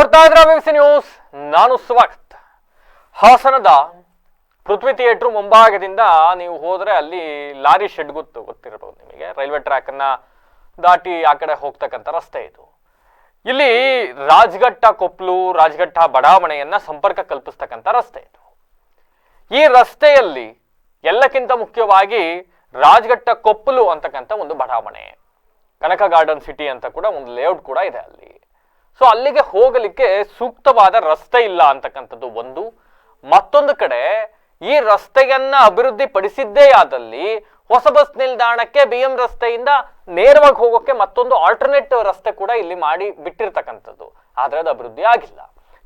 ನೋಡ್ತಾ ಇದ್ರ ಬಿಸಿ ನ್ಯೂಸ್ ನಾನು ಸ್ವಾಗತ್ ಹಾಸನದ ಪೃಥ್ವಿ ಥಿಯೇಟರ್ ಮುಂಭಾಗದಿಂದ ನೀವು ಹೋದರೆ ಅಲ್ಲಿ ಲಾರಿ ಶೆಡ್ ಗೊತ್ತು ಗೊತ್ತಿರಬಹುದು ನಿಮಗೆ. ರೈಲ್ವೆ ಟ್ರ್ಯಾಕ್ ಅನ್ನ ದಾಟಿ ಆ ಕಡೆ ಹೋಗ್ತಕ್ಕಂಥ ರಸ್ತೆ ಇದು. ಇಲ್ಲಿ ರಾಜ್ಘಟ್ಟ ಕೊಪ್ಲು, ರಾಜ್ಘಟ್ಟ ಬಡಾವಣೆಯನ್ನ ಸಂಪರ್ಕ ಕಲ್ಪಿಸ್ತಕ್ಕಂಥ ರಸ್ತೆ ಇದು. ಈ ರಸ್ತೆಯಲ್ಲಿ ಎಲ್ಲಕ್ಕಿಂತ ಮುಖ್ಯವಾಗಿ ರಾಜ್ಘಟ್ಟ ಕೊಪ್ಪಲು ಅಂತಕ್ಕಂಥ ಒಂದು ಬಡಾವಣೆ. ಕನಕ ಗಾರ್ಡನ್ ಸಿಟಿ ಅಂತ ಕೂಡ ಒಂದು ಲೇಔಟ್ ಕೂಡ ಇದೆ ಅಲ್ಲಿ. ಸೊ ಅಲ್ಲಿಗೆ ಹೋಗಲಿಕ್ಕೆ ಸೂಕ್ತವಾದ ರಸ್ತೆ ಇಲ್ಲ ಅಂತಕ್ಕಂಥದ್ದು ಒಂದು. ಮತ್ತೊಂದು ಕಡೆ, ಈ ರಸ್ತೆಯನ್ನ ಅಭಿವೃದ್ಧಿ ಪಡಿಸಿದ್ದೇ ಆದಲ್ಲಿ ಹೊಸ ಬಸ್ ನಿಲ್ದಾಣಕ್ಕೆ ಬಿ ಎಂ ರಸ್ತೆಯಿಂದ ನೇರವಾಗಿ ಹೋಗೋಕೆ ಮತ್ತೊಂದು ಆಲ್ಟರ್ನೇಟಿವ್ ರಸ್ತೆ ಕೂಡ ಇಲ್ಲಿ ಮಾಡಿ ಬಿಟ್ಟಿರ್ತಕ್ಕಂಥದ್ದು. ಆದ್ರೆ ಅದು ಅಭಿವೃದ್ಧಿ ಆಗಿಲ್ಲ.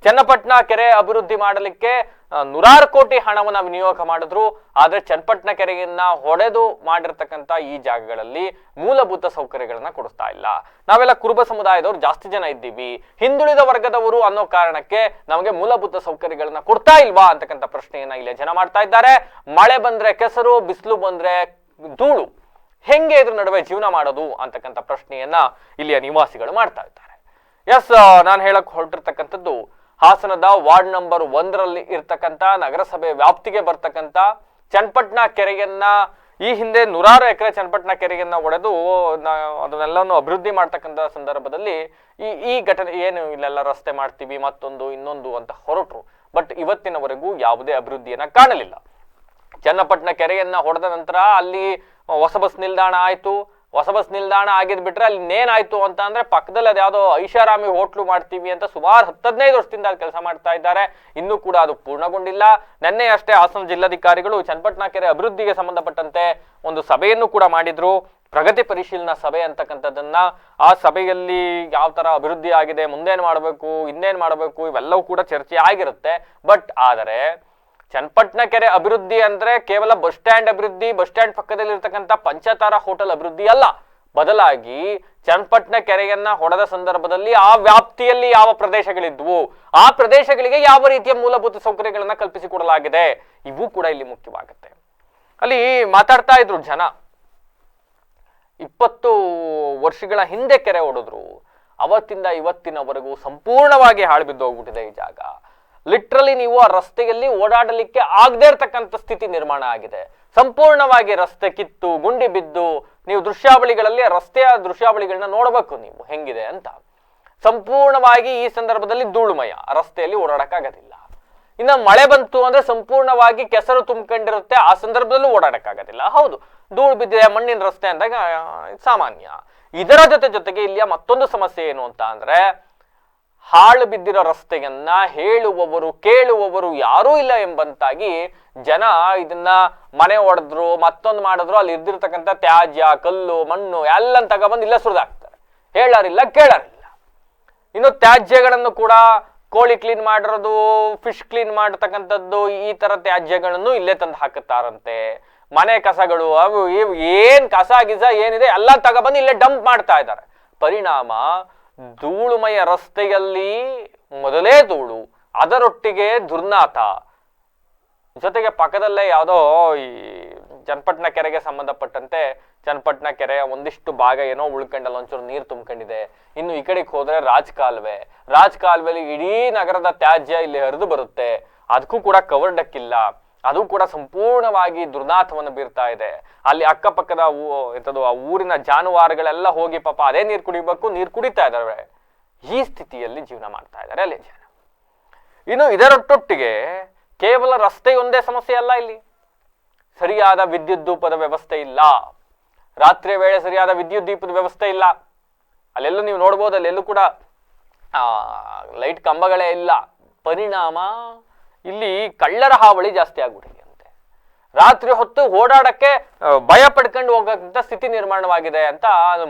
ಚನ್ನಪಟ್ಟಣ ಕೆರೆ ಅಭಿವೃದ್ಧಿ ಮಾಡಲಿಕ್ಕೆ ನೂರಾರು ಕೋಟಿ ಹಣವನ್ನು ವಿನಿಯೋಗ ಮಾಡಿದ್ರು. ಆದ್ರೆ ಚನ್ನಪಟ್ಟಣ ಕೆರೆಯನ್ನ ಹೊಡೆದು ಮಾಡಿರ್ತಕ್ಕಂಥ ಈ ಜಾಗಗಳಲ್ಲಿ ಮೂಲಭೂತ ಸೌಕರ್ಯಗಳನ್ನ ಕೊಡಿಸ್ತಾ ಇಲ್ಲ. ನಾವೆಲ್ಲ ಕುರುಬ ಸಮುದಾಯದವರು ಜಾಸ್ತಿ ಜನ ಇದ್ದೀವಿ. ಹಿಂದುಳಿದ ವರ್ಗದವರು ಅನ್ನೋ ಕಾರಣಕ್ಕೆ ನಮಗೆ ಮೂಲಭೂತ ಸೌಕರ್ಯಗಳನ್ನ ಕೊಡ್ತಾ ಇಲ್ವಾ ಅಂತಕ್ಕಂಥ ಪ್ರಶ್ನೆಯನ್ನ ಇಲ್ಲಿ ಜನ ಮಾಡ್ತಾ ಇದ್ದಾರೆ. ಮಳೆ ಬಂದ್ರೆ ಕೆಸರು, ಬಿಸಿಲು ಬಂದ್ರೆ ಧೂಳು. ಹೆಂಗೆ ಇದ್ರ ನಡುವೆ ಜೀವನ ಮಾಡೋದು ಅಂತಕ್ಕಂಥ ಪ್ರಶ್ನೆಯನ್ನ ಇಲ್ಲಿಯ ನಿವಾಸಿಗಳು ಮಾಡ್ತಾ ಇದ್ದಾರೆ. ಎಸ್ ನಾನು ಹೇಳಕ್ ಹೊರಟಿರ್ತಕ್ಕಂಥದ್ದು ಹಾಸನದ ವಾರ್ಡ್ ನಂಬರ್ ಒಂದರಲ್ಲಿ ಇರ್ತಕ್ಕಂಥ ನಗರಸಭೆ ವ್ಯಾಪ್ತಿಗೆ ಬರ್ತಕ್ಕಂಥ ಚನ್ನಪಟ್ಟಣ ಕೆರೆಯನ್ನ ಈ ಹಿಂದೆ ನೂರಾರು ಎಕರೆ ಚನ್ನಪಟ್ಟಣ ಕೆರೆಯನ್ನ ಒಡೆದು ಅದನ್ನೆಲ್ಲವನ್ನು ಅಭಿವೃದ್ಧಿ ಮಾಡ್ತಕ್ಕಂಥ ಸಂದರ್ಭದಲ್ಲಿ ಈ ಈ ಘಟನೆ ಏನು ಇಲ್ಲೆಲ್ಲ ರಸ್ತೆ ಮಾಡ್ತೀವಿ, ಮತ್ತೊಂದು, ಇನ್ನೊಂದು ಅಂತ ಹೊರಟರು. ಬಟ್ ಇವತ್ತಿನವರೆಗೂ ಯಾವುದೇ ಅಭಿವೃದ್ಧಿಯನ್ನ ಕಾಣಲಿಲ್ಲ. ಚನ್ನಪಟ್ಟಣ ಕೆರೆಯನ್ನ ಹೊಡೆದ ನಂತರ ಅಲ್ಲಿ ಹೊಸ ಬಸ್ ನಿಲ್ದಾಣ ಆಯ್ತು. ಹೊಸ ಬಸ್ ನಿಲ್ದಾಣ ಆಗಿದ್ ಬಿಟ್ರೆ ಅಲ್ಲಿ ಏನಾಯ್ತು ಅಂತ ಅಂದ್ರೆ ಪಕ್ಕದಲ್ಲಿ ಅದ್ಯಾವುದೋ ಐಷಾರಾಮಿ ಹೋಟ್ಲು ಮಾಡ್ತೀವಿ ಅಂತ ಸುಮಾರು ಹತ್ತದೈದು ವರ್ಷದಿಂದ ಅಲ್ಲಿ ಕೆಲಸ ಮಾಡ್ತಾ ಇದ್ದಾರೆ. ಇನ್ನೂ ಕೂಡ ಅದು ಪೂರ್ಣಗೊಂಡಿಲ್ಲ. ನಿನ್ನೆ ಅಷ್ಟೇ ಹಾಸನ ಜಿಲ್ಲಾಧಿಕಾರಿಗಳು ಚನ್ನಪಟ್ಟಣ ಕೆರೆ ಅಭಿವೃದ್ಧಿಗೆ ಸಂಬಂಧಪಟ್ಟಂತೆ ಒಂದು ಸಭೆಯನ್ನು ಕೂಡ ಮಾಡಿದ್ರು. ಪ್ರಗತಿ ಪರಿಶೀಲನಾ ಸಭೆ ಅಂತಕ್ಕಂಥದ್ದನ್ನ. ಆ ಸಭೆಯಲ್ಲಿ ಯಾವ ತರ ಅಭಿವೃದ್ಧಿ ಆಗಿದೆ, ಮುಂದೇನು ಮಾಡಬೇಕು, ಇನ್ನೇನು ಮಾಡಬೇಕು, ಇವೆಲ್ಲವೂ ಕೂಡ ಚರ್ಚೆ ಆಗಿರುತ್ತೆ. ಬಟ್ ಆದರೆ ಚನ್ನಪಟ್ಟಣ ಕೆರೆ ಅಭಿವೃದ್ಧಿ ಅಂದ್ರೆ ಕೇವಲ ಬಸ್ ಸ್ಟ್ಯಾಂಡ್ ಅಭಿವೃದ್ಧಿ, ಬಸ್ ಸ್ಟ್ಯಾಂಡ್ ಪಕ್ಕದಲ್ಲಿ ಇರತಕ್ಕಂತ ಪಂಚತಾರ ಹೋಟೆಲ್ ಅಭಿವೃದ್ಧಿ ಅಲ್ಲ. ಬದಲಾಗಿ ಚನ್ನಪಟ್ಟಣ ಕೆರೆಯನ್ನ ಹೊಡೆದ ಸಂದರ್ಭದಲ್ಲಿ ಆ ವ್ಯಾಪ್ತಿಯಲ್ಲಿ ಯಾವ ಪ್ರದೇಶಗಳಿದ್ವು? ಆ ಪ್ರದೇಶಗಳಿಗೆ ಯಾವ ರೀತಿಯ ಮೂಲಭೂತ ಸೌಕರ್ಯಗಳನ್ನ ಕಲ್ಪಿಸಿಕೊಡಲಾಗಿದೆ ಇವು ಕೂಡ ಇಲ್ಲಿ ಮುಖ್ಯವಾಗುತ್ತೆ. ಅಲ್ಲಿ ಮಾತಾಡ್ತಾ ಇದ್ರು ಜನ. ಇಪ್ಪತ್ತು ವರ್ಷಗಳ ಹಿಂದೆ ಕೆರೆ ಹೊಡೆದ್ರು ಅವತ್ತಿಂದ ಇವತ್ತಿನವರೆಗೂ ಸಂಪೂರ್ಣವಾಗಿ ಹಾಳು ಬಿದ್ದು ಹೋಗ್ಬಿಟ್ಟಿದೆ ಈ ಜಾಗ. ಲಿಟ್ರಲಿ ನೀವು ಆ ರಸ್ತೆಯಲ್ಲಿ ಓಡಾಡಲಿಕ್ಕೆ ಆಗದೇ ಇರತಕ್ಕಂಥ ಸ್ಥಿತಿ ನಿರ್ಮಾಣ ಆಗಿದೆ. ಸಂಪೂರ್ಣವಾಗಿ ರಸ್ತೆ ಕಿತ್ತು, ಗುಂಡಿ ಬಿದ್ದು ನೀವು ದೃಶ್ಯಾವಳಿಗಳಲ್ಲಿ ರಸ್ತೆಯ ದೃಶ್ಯಾವಳಿಗಳನ್ನ ನೋಡಬೇಕು ನೀವು. ಹೆಂಗಿದೆ ಅಂತ. ಸಂಪೂರ್ಣವಾಗಿ ಈ ಸಂದರ್ಭದಲ್ಲಿ ಧೂಳುಮಯ. ರಸ್ತೆಯಲ್ಲಿ ಓಡಾಡಕ್ಕಾಗೋದಿಲ್ಲ. ಇನ್ನು ಮಳೆ ಬಂತು ಅಂದ್ರೆ ಸಂಪೂರ್ಣವಾಗಿ ಕೆಸರು ತುಂಬಿಕೊಂಡಿರುತ್ತೆ. ಆ ಸಂದರ್ಭದಲ್ಲೂ ಓಡಾಡಕ್ಕಾಗೋದಿಲ್ಲ. ಹೌದು, ಧೂಳು ಬಿದ್ದಿದೆ, ಮಣ್ಣಿನ ರಸ್ತೆ ಅಂದಾಗ ಸಾಮಾನ್ಯ. ಇದರ ಜೊತೆ ಜೊತೆಗೆ ಇಲ್ಲಿಯ ಮತ್ತೊಂದು ಸಮಸ್ಯೆ ಏನು ಅಂತ ಅಂದ್ರೆ ಹಾಳು ಬಿದ್ದಿರೋ ರಸ್ತೆಯನ್ನ ಹೇಳುವವರು, ಕೇಳುವವರು ಯಾರೂ ಇಲ್ಲ ಎಂಬಂತಾಗಿ ಜನ ಇದನ್ನ ಮನೆ ಒಡೆದ್ರು, ಮತ್ತೊಂದು ಮಾಡಿದ್ರು, ಅಲ್ಲಿ ಇದ್ದಿರ್ತಕ್ಕಂಥ ತ್ಯಾಜ್ಯ, ಕಲ್ಲು, ಮಣ್ಣು ಎಲ್ಲ ತಗೊಬಂದು ಇಲ್ಲ ಸುರಿದಾಕ್ತಾರೆ. ಹೇಳಾರಿಲ್ಲ, ಕೇಳಾರಿಲ್ಲ. ಇನ್ನು ತ್ಯಾಜ್ಯಗಳನ್ನು ಕೂಡ ಕೋಳಿ ಕ್ಲೀನ್ ಮಾಡಿರೋದು ಫಿಶ್ ಕ್ಲೀನ್ ಮಾಡತಕ್ಕಂಥದ್ದು ಈ ತರ ತ್ಯಾಜ್ಯಗಳನ್ನು ಇಲ್ಲೇ ತಂದು ಹಾಕುತ್ತಾರಂತೆ. ಮನೆ ಕಸಗಳು ಅವು ಇವು ಏನ್ ಕಸ ಗಿಸ ಏನಿದೆ ಎಲ್ಲ ತಗೊಬಂದು ಇಲ್ಲೇ ಡಂಪ್ ಮಾಡ್ತಾ ಇದ್ದಾರೆ. ಪರಿಣಾಮ ಧೂಳುಮಯ ರಸ್ತೆಯಲ್ಲಿ ಮೊದಲೇ ಧೂಳು, ಅದರೊಟ್ಟಿಗೆ ದುರ್ನಾಥ. ಜೊತೆಗೆ ಪಕ್ಕದಲ್ಲೇ ಯಾವುದೋ ಈ ಚನ್ನಪಟ್ಟಣ ಕೆರೆಗೆ ಸಂಬಂಧಪಟ್ಟಂತೆ ಚನ್ನಪಟ್ಟಣ ಕೆರೆಯ ಒಂದಿಷ್ಟು ಭಾಗ ಏನೋ ಉಳ್ಕೊಂಡಲ್ಲ, ಒಂಚೂರು ನೀರು ತುಂಬ್ಕೊಂಡಿದೆ. ಇನ್ನು ಈ ಕಡೆಗೆ ಹೋದ್ರೆ ರಾಜ್ ಕಾಲುವೆ ಇಡೀ ನಗರದ ತ್ಯಾಜ್ಯ ಇಲ್ಲಿ ಹರಿದು ಬರುತ್ತೆ. ಅದಕ್ಕೂ ಕೂಡ ಕವರ್ ಡಕ್ ಇಲ್ಲ ಅದು ಕೂಡ ಸಂಪೂರ್ಣವಾಗಿ ದುರ್ನಾಥವನ್ನು ಬೀರ್ತಾ ಇದೆ. ಅಲ್ಲಿ ಅಕ್ಕಪಕ್ಕದ ಎಂಥದ್ದು ಆ ಊರಿನ ಜಾನುವಾರುಗಳೆಲ್ಲ ಹೋಗಿ ಪಾಪ ಅದೇ ನೀರು ಕುಡಿಬೇಕು, ನೀರು ಕುಡಿತಾ ಇದ್ದಾರೆ. ಈ ಸ್ಥಿತಿಯಲ್ಲಿ ಜೀವನ ಮಾಡ್ತಾ ಇದ್ದಾರೆ ಅಲ್ಲಿ ಜನ. ಇನ್ನು ಇದರೊಟ್ಟೊಟ್ಟಿಗೆ ಕೇವಲ ರಸ್ತೆಯೊಂದೇ ಸಮಸ್ಯೆ ಅಲ್ಲ ಇಲ್ಲಿ. ಸರಿಯಾದ ವಿದ್ಯುತ್ ದೀಪದ ವ್ಯವಸ್ಥೆ ಇಲ್ಲ. ರಾತ್ರಿಯ ವೇಳೆ ಸರಿಯಾದ ವಿದ್ಯುತ್ ದೀಪದ ವ್ಯವಸ್ಥೆ ಇಲ್ಲ. ಅಲ್ಲೆಲ್ಲೂ ನೀವು ನೋಡ್ಬೋದು, ಅಲ್ಲೆಲ್ಲೂ ಕೂಡ ಲೈಟ್ ಕಂಬಗಳೇ ಇಲ್ಲ. ಪರಿಣಾಮ ಇಲ್ಲಿ ಕಳ್ಳರ ಹಾವಳಿ ಜಾಸ್ತಿ ಆಗ್ಬಿಟ್ಟಿದೆ ಅಂತೆ. ರಾತ್ರಿ ಹೊತ್ತು ಓಡಾಡಕ್ಕೆ ಭಯ ಪಡ್ಕೊಂಡು ಹೋಗಂತ ಸ್ಥಿತಿ ನಿರ್ಮಾಣವಾಗಿದೆ ಅಂತ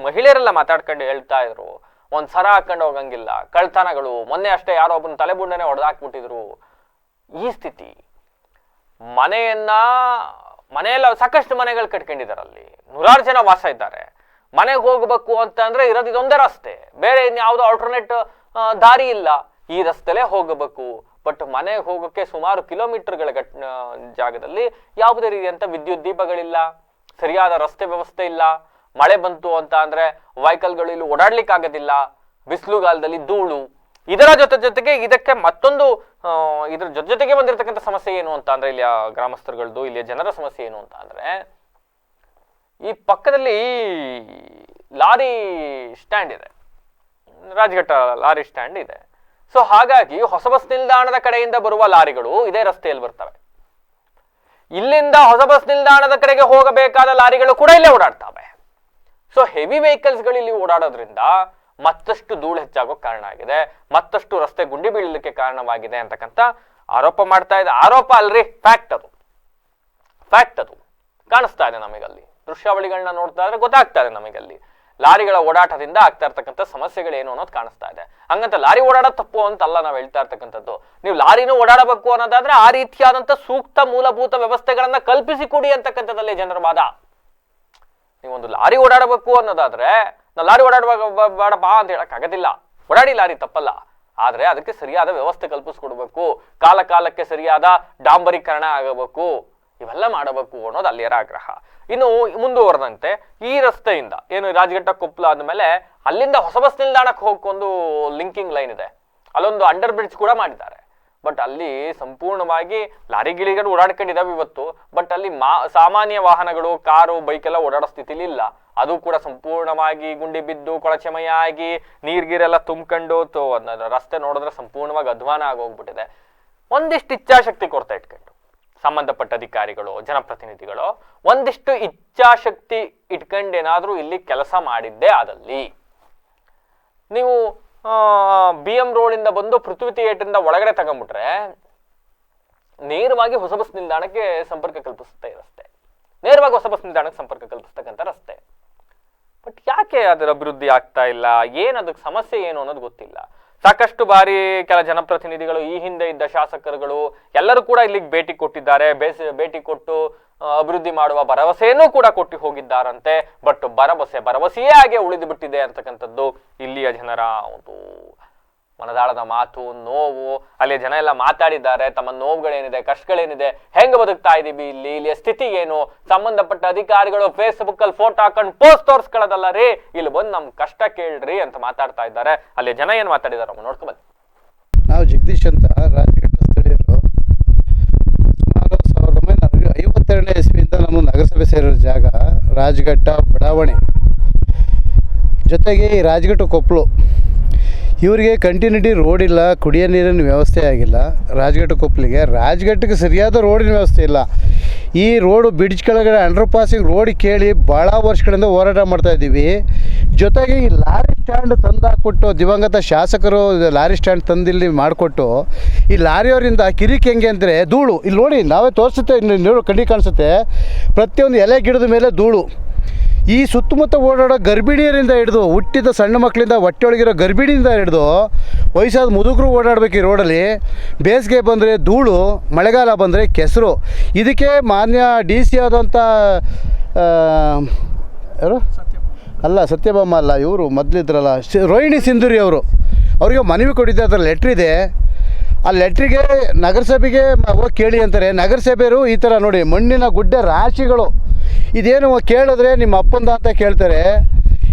ಮಹಿಳೆಯರೆಲ್ಲ ಮಾತಾಡ್ಕೊಂಡು ಹೇಳ್ತಾ ಇದ್ರು. ಒಂದ್ ಸರ ಹಾಕೊಂಡು ಹೋಗಂಗಿಲ್ಲ. ಕಳ್ತನಗಳು ಮೊನ್ನೆ ಅಷ್ಟೇ ಯಾರೋ ಒಬ್ಬನ ತಲೆಬುಂಡನೆ ಹೊಡೆದಾಕ್ಬಿಟ್ಟಿದ್ರು. ಈ ಸ್ಥಿತಿ. ಮನೆಯನ್ನ, ಮನೆಯಲ್ಲ ಸಾಕಷ್ಟು ಮನೆಗಳು ಕಟ್ಕೊಂಡಿದ್ದಾರೆ ಅಲ್ಲಿ. ನೂರಾರು ಜನ ವಾಸ ಇದ್ದಾರೆ. ಮನೆಗೆ ಹೋಗ್ಬೇಕು ಅಂತ ಅಂದ್ರೆ ಇರೋದು ಇದೊಂದೇ ರಸ್ತೆ. ಬೇರೆ ಇನ್ಯಾವುದೋ ಆಲ್ಟರ್ನೇಟ್ ದಾರಿ ಇಲ್ಲ. ಈ ರಸ್ತೆಲೇ ಹೋಗಬೇಕು. ಬಟ್ ಮನೆಗೆ ಹೋಗೋಕ್ಕೆ ಸುಮಾರು ಕಿಲೋಮೀಟರ್ಗಳ ಘಟ್ ಜಾಗದಲ್ಲಿ ಯಾವುದೇ ರೀತಿಯಂತ ವಿದ್ಯುತ್ ದೀಪಗಳಿಲ್ಲ, ಸರಿಯಾದ ರಸ್ತೆ ವ್ಯವಸ್ಥೆ ಇಲ್ಲ, ಮಳೆ ಬಂತು ಅಂತ ಅಂದರೆ ವೆಹಿಕಲ್ಗಳು ಇಲ್ಲಿ ಓಡಾಡ್ಲಿಕ್ಕೆ ಆಗೋದಿಲ್ಲ, ಬಿಸಿಲುಗಾಲದಲ್ಲಿ ಧೂಳು. ಇದರ ಜೊತೆ ಜೊತೆಗೆ ಇದಕ್ಕೆ ಮತ್ತೊಂದು ಇದ್ರ ಜೊತೆ ಜೊತೆಗೆ ಬಂದಿರತಕ್ಕಂಥ ಸಮಸ್ಯೆ ಏನು ಅಂತ ಅಂದ್ರೆ ಇಲ್ಲಿಯ ಗ್ರಾಮಸ್ಥರುಗಳದ್ದು ಇಲ್ಲಿಯ ಜನರ ಸಮಸ್ಯೆ ಏನು ಅಂತ ಅಂದ್ರೆ, ಈ ಪಕ್ಕದಲ್ಲಿ ಲಾರಿ ಸ್ಟ್ಯಾಂಡ್ ಇದೆ. ರಾಜಘಟ್ಟ ಲಾರಿ ಸ್ಟ್ಯಾಂಡ್ ಇದೆ. ಸೊ ಹಾಗಾಗಿ ಹೊಸ ಬಸ್ ನಿಲ್ದಾಣದ ಕಡೆಯಿಂದ ಬರುವ ಲಾರಿಗಳು ಇದೇ ರಸ್ತೆಯಲ್ಲಿ ಬರ್ತವೆ. ಇಲ್ಲಿಂದ ಹೊಸ ಬಸ್ ನಿಲ್ದಾಣದ ಕಡೆಗೆ ಹೋಗಬೇಕಾದ ಲಾರಿಗಳು ಕೂಡ ಇಲ್ಲೇ ಓಡಾಡ್ತವೆ. ಸೊ ಹೆವಿ ವೆಹಿಕಲ್ಸ್ಗಳು ಇಲ್ಲಿ ಓಡಾಡೋದ್ರಿಂದ ಮತ್ತಷ್ಟು ಧೂಳು ಹೆಚ್ಚಾಗೋ ಕಾರಣ ಆಗಿದೆ. ಮತ್ತಷ್ಟು ರಸ್ತೆ ಗುಂಡಿ ಬೀಳಲಿಕ್ಕೆ ಕಾರಣವಾಗಿದೆ ಅಂತಕ್ಕಂಥ ಆರೋಪ ಮಾಡ್ತಾ ಇದೆ. ಆರೋಪ ಅಲ್ರಿ ಫ್ಯಾಕ್ಟ್ ಅದು. ಫ್ಯಾಕ್ಟ್ ಅದು. ಕಾಣಿಸ್ತಾ ಇದೆ ನಮಗಲ್ಲಿ. ದೃಶ್ಯಾವಳಿಗಳನ್ನ ನೋಡ್ತಾ ಇದ್ರೆ ಗೊತ್ತಾಗ್ತಾ ಇದೆ ನಮಗಲ್ಲಿ. ಲಾರಿಗಳ ಓಡಾಟದಿಂದ ಆಗ್ತಾ ಇರ್ತಕ್ಕಂಥ ಸಮಸ್ಯೆಗಳೇನು ಅನ್ನೋದು ಕಾಣಿಸ್ತಾ ಇದೆ. ಹಂಗಂತ ಲಾರಿ ಓಡಾಡ ತಪ್ಪು ಅಂತಲ್ಲ ನಾವು ಹೇಳ್ತಾ ಇರ್ತಕ್ಕಂಥದ್ದು. ನೀವು ಲಾರಿನೂ ಓಡಾಡಬೇಕು ಅನ್ನೋದಾದ್ರೆ ಆ ರೀತಿಯಾದಂಥ ಸೂಕ್ತ ಮೂಲಭೂತ ವ್ಯವಸ್ಥೆಗಳನ್ನ ಕಲ್ಪಿಸಿ ಕೊಡಿ ಅಂತಕ್ಕಂಥದ್ದಲ್ಲಿ ಜನರ ವಾದ. ನೀವೊಂದು ಲಾರಿ ಓಡಾಡಬೇಕು ಅನ್ನೋದಾದ್ರೆ, ನಾವು ಲಾರಿ ಬೇಡ, ಬಾ ಅಂತ ಹೇಳಕ್ ಆಗೋದಿಲ್ಲ. ಓಡಾಡಿ ಲಾರಿ ತಪ್ಪಲ್ಲ. ಆದ್ರೆ ಅದಕ್ಕೆ ಸರಿಯಾದ ವ್ಯವಸ್ಥೆ ಕಲ್ಪಿಸ್ಕೊಡ್ಬೇಕು. ಕಾಲ ಕಾಲಕ್ಕೆ ಸರಿಯಾದ ಡಾಂಬರೀಕರಣ ಆಗಬೇಕು. ಇವೆಲ್ಲ ಮಾಡಬೇಕು ಅನ್ನೋದು ಅಲ್ಲಿಯರ ಆಗ್ರಹ. ಇನ್ನು ಮುಂದುವರೆದಂತೆ ಈ ರಸ್ತೆಯಿಂದ ಏನು ರಾಜಘಟ್ಟ ಕೊಪ್ಪಲ ಆದ್ಮೇಲೆ ಅಲ್ಲಿಂದ ಹೊಸ ಬಸ್ ನಿಲ್ದಾಣಕ್ಕೆ ಹೋಗೋಕೊಂದು ಲಿಂಕಿಂಗ್ ಲೈನ್ ಇದೆ. ಅಲ್ಲೊಂದು ಅಂಡರ್ ಬ್ರಿಡ್ಜ್ ಕೂಡ ಮಾಡಿದ್ದಾರೆ. ಬಟ್ ಅಲ್ಲಿ ಸಂಪೂರ್ಣವಾಗಿ ಲಾರಿ ಗಿಳಿಗಳು ಓಡಾಡ್ಕೊಂಡಿದ್ದಾವೆ ಇವತ್ತು. ಬಟ್ ಅಲ್ಲಿ ಮಾ, ಸಾಮಾನ್ಯ ವಾಹನಗಳು, ಕಾರು ಬೈಕ್ ಎಲ್ಲ ಓಡಾಡೋ ಸ್ಥಿತಿಲಿ ಇಲ್ಲ. ಅದು ಕೂಡ ಸಂಪೂರ್ಣವಾಗಿ ಗುಂಡಿ ಬಿದ್ದು ಕೊಳಚೆಮಯ ಆಗಿ ನೀರ್ಗೀರೆಲ್ಲ ತುಂಬ್ಕೊಂಡು ರಸ್ತೆ ನೋಡಿದ್ರೆ ಸಂಪೂರ್ಣವಾಗಿ ಅಧ್ವಾನ ಆಗೋಗ್ಬಿಟ್ಟಿದೆ. ಒಂದಿಷ್ಟು ಇಚ್ಛಾಶಕ್ತಿ ಕೊರತೆ ಇಟ್ಕೊಂಡು. ಸಂಬಂಧಪಟ್ಟ ಅಧಿಕಾರಿಗಳು ಜನಪ್ರತಿನಿಧಿಗಳು ಒಂದಿಷ್ಟು ಇಚ್ಛಾಶಕ್ತಿ ಇಟ್ಕೊಂಡೇನಾದರೂ ಇಲ್ಲಿ ಕೆಲಸ ಮಾಡಿದ್ದೇ ಆದಲ್ಲಿ. ನೀವು ಬಿ ಎಂ ರೋಡಿಂದ ಬಂದು ಪೃಥ್ವಿ ಥಿಯೇಟ್ರಿಂದ ಒಳಗಡೆ ತಗೊಂಡ್ಬಿಟ್ರೆ ನೇರವಾಗಿ ಹೊಸ ಬಸ್ ನಿಲ್ದಾಣಕ್ಕೆ ಸಂಪರ್ಕ ಕಲ್ಪಿಸುತ್ತೆ ರಸ್ತೆ. ನೇರವಾಗಿ ಹೊಸ ಬಸ್ ನಿಲ್ದಾಣಕ್ಕೆ ಸಂಪರ್ಕ ಕಲ್ಪಿಸ್ತಕ್ಕಂಥ ರಸ್ತೆ. ಬಟ್ ಯಾಕೆ ಅದರ ಅಭಿವೃದ್ಧಿ ಆಗ್ತಾ ಇಲ್ಲ? ಏನು ಅದಕ್ಕೆ ಸಮಸ್ಯೆ ಏನು ಅನ್ನೋದು ಗೊತ್ತಿಲ್ಲ. ಸಾಕಷ್ಟು ಬಾರಿ ಕೆಲ ಜನಪ್ರತಿನಿಧಿಗಳು ಈ ಹಿಂದೆ ಇದ್ದ ಶಾಸಕರುಗಳು ಎಲ್ಲರೂ ಕೂಡ ಇಲ್ಲಿಗೆ ಭೇಟಿ ಕೊಟ್ಟಿದ್ದಾರೆ. ಬೇಸ, ಭೇಟಿ ಕೊಟ್ಟು ಅಭಿವೃದ್ಧಿ ಮಾಡುವ ಭರವಸೆಯನ್ನು ಕೂಡ ಕೊಟ್ಟು ಹೋಗಿದ್ದಾರಂತೆ. ಬಟ್ ಭರವಸೆ, ಭರವಸೆಯೇ ಹಾಗೆ ಉಳಿದು ಬಿಟ್ಟಿದೆ ಅಂತಕ್ಕಂಥದ್ದು ಇಲ್ಲಿಯ ಜನರ ಒಂದು ಮನದಾಳದ ಮಾತು, ನೋವು, ಅಲ್ಲಿ ಜನ ಎಲ್ಲ ಮಾತಾಡಿದ್ದಾರೆ, ತಮ್ಮ ನೋವುಗಳೇನಿದೆ, ಕಷ್ಟಗಳೇನಿದೆ, ಹೆಂಗೆ ಬದುಕ್ತಾ ಇದೀವಿ ಇಲ್ಲಿ, ಇಲ್ಲಿಯ ಸ್ಥಿತಿ ಏನು? ಸಂಬಂಧಪಟ್ಟ ಅಧಿಕಾರಿಗಳು ಫೇಸ್ಬುಕ್ ಅಲ್ಲಿ ಫೋಟೋ ಹಾಕೊಂಡು ಪೋಸ್ಟ್ ತೋರಿಸ್ಕೊಳ್ಳೋದಲ್ಲ ರೀ? ಇಲ್ಲಿ ಬಂದು ನಮ್ ಕಷ್ಟ ಕೇಳ್ರಿ ಅಂತ ಮಾತಾಡ್ತಾ ಇದ್ದಾರೆ. ಅಲ್ಲಿ ಜನ ಏನ್ ಮಾತಾಡಿದಾರೆ ನೋಡ್ಕೊಂಬಲ್ಲಿ ನಾವು ಜಗದೀಶ್ ಅಂತ ರಾಜಘಟ್ಟ ಸ್ಥಳೀಯರು ಸುಮಾರು ಸಾವಿರದ ಒಂಬೈನೂರ ಐವತ್ತೆರಡನೇ ಇಸ್ವಿಯಿಂದ ನಮ್ಮ ನಗರಸಭೆ ಸೇರಿರೋ ಜಾಗ ರಾಜಘಟ್ಟ ಬಡಾವಣೆ. ಜೊತೆಗೆ ಈ ರಾಜಘಟ್ಟ ಕೊಪ್ಪಳು ಇವರಿಗೆ ಕಂಟಿನ್ಯೂಟಿ ರೋಡ್ ಇಲ್ಲ, ಕುಡಿಯೋ ನೀರಿನ ವ್ಯವಸ್ಥೆ ಆಗಿಲ್ಲ. ರಾಜಘಟ್ಟ ಕೊಪ್ಪಲಿಗೆ ರಾಜಘಟ್ಟಕ್ಕೆ ಸರಿಯಾದ ರೋಡಿನ ವ್ಯವಸ್ಥೆ ಇಲ್ಲ. ಈ ರೋಡು ಬ್ರಿಡ್ಜ್ ಕೆಳಗಡೆ ಅಂಡರ್ ಪಾಸಿಂಗ್ ರೋಡ್ ಕೇಳಿ ಭಾಳ ವರ್ಷಗಳಿಂದ ಹೋರಾಟ ಮಾಡ್ತಾ ಇದ್ದೀವಿ. ಜೊತೆಗೆ ಈ ಲಾರಿ ಸ್ಟ್ಯಾಂಡ್ ತಂದಾಕ್ಬಿಟ್ಟು ದಿವಂಗತ ಶಾಸಕರು ಲಾರಿ ಸ್ಟ್ಯಾಂಡ್ ತಂದಿಲ್ಲಿ ಮಾಡಿಕೊಟ್ಟು, ಈ ಲಾರಿಯವರಿಂದ ಕಿರಿಕ್ ಹೆಂಗೆ ಅಂದರೆ ಧೂಳು. ಇಲ್ಲಿ ನೋಡಿ, ನಾವೇ ತೋರಿಸುತ್ತೆ ನೋಡಿ ಕಣ್ಣಿ ಕಾಣಿಸುತ್ತೆ. ಪ್ರತಿಯೊಂದು ಎಲೆ ಗಿಡದ ಮೇಲೆ ಧೂಳು. ಈ ಸುತ್ತಮುತ್ತ ಓಡಾಡೋ ಗರ್ಭಿಣಿಯರಿಂದ ಹಿಡಿದು ಹುಟ್ಟಿದ ಸಣ್ಣ ಮಕ್ಕಳಿಂದ ಹೊಟ್ಟೆಯೊಳಗಿರೋ ಗರ್ಭಿಣಿಯಿಂದ ಹಿಡಿದು ವಯಸ್ಸಾದ ಮುದುಕರು ಓಡಾಡಬೇಕು ಈ ರೋಡಲ್ಲಿ. ಬೇಸಿಗೆ ಬಂದರೆ ಧೂಳು, ಮಳೆಗಾಲ ಬಂದರೆ ಕೆಸರು. ಇದಕ್ಕೆ ಮಾನ್ಯ ಡಿ ಸಿ ಆದಂಥ ಯಾರು? ಅಲ್ಲ, ಸತ್ಯಭಾಮ ಅಲ್ಲ, ಇವರು ಮೊದಲಿದ್ರಲ್ಲ ರೋಹಿಣಿ ಸಿಂಧೂರಿ ಅವರು. ಅವರಿಗೆ ಮನವಿ ಕೊಟ್ಟಿದ್ದೆ, ಅದರ ಲೆಟ್ರ್ ಇದೆ. ಆ ಲೆಟ್ರಿಗೆ ನಗರಸಭೆಗೆ ಹೋಗಿ ಕೇಳಿ ಅಂತಾರೆ. ನಗರಸಭೆಯರು ಈ ಥರ ನೋಡಿ, ಮಣ್ಣಿನ ಗುಡ್ಡೆ ರಾಶಿಗಳು. ಇದೇನು ಕೇಳಿದ್ರೆ ನಿಮ್ಮ ಅಪ್ಪಂದ ಅಂತ ಕೇಳ್ತಾರೆ.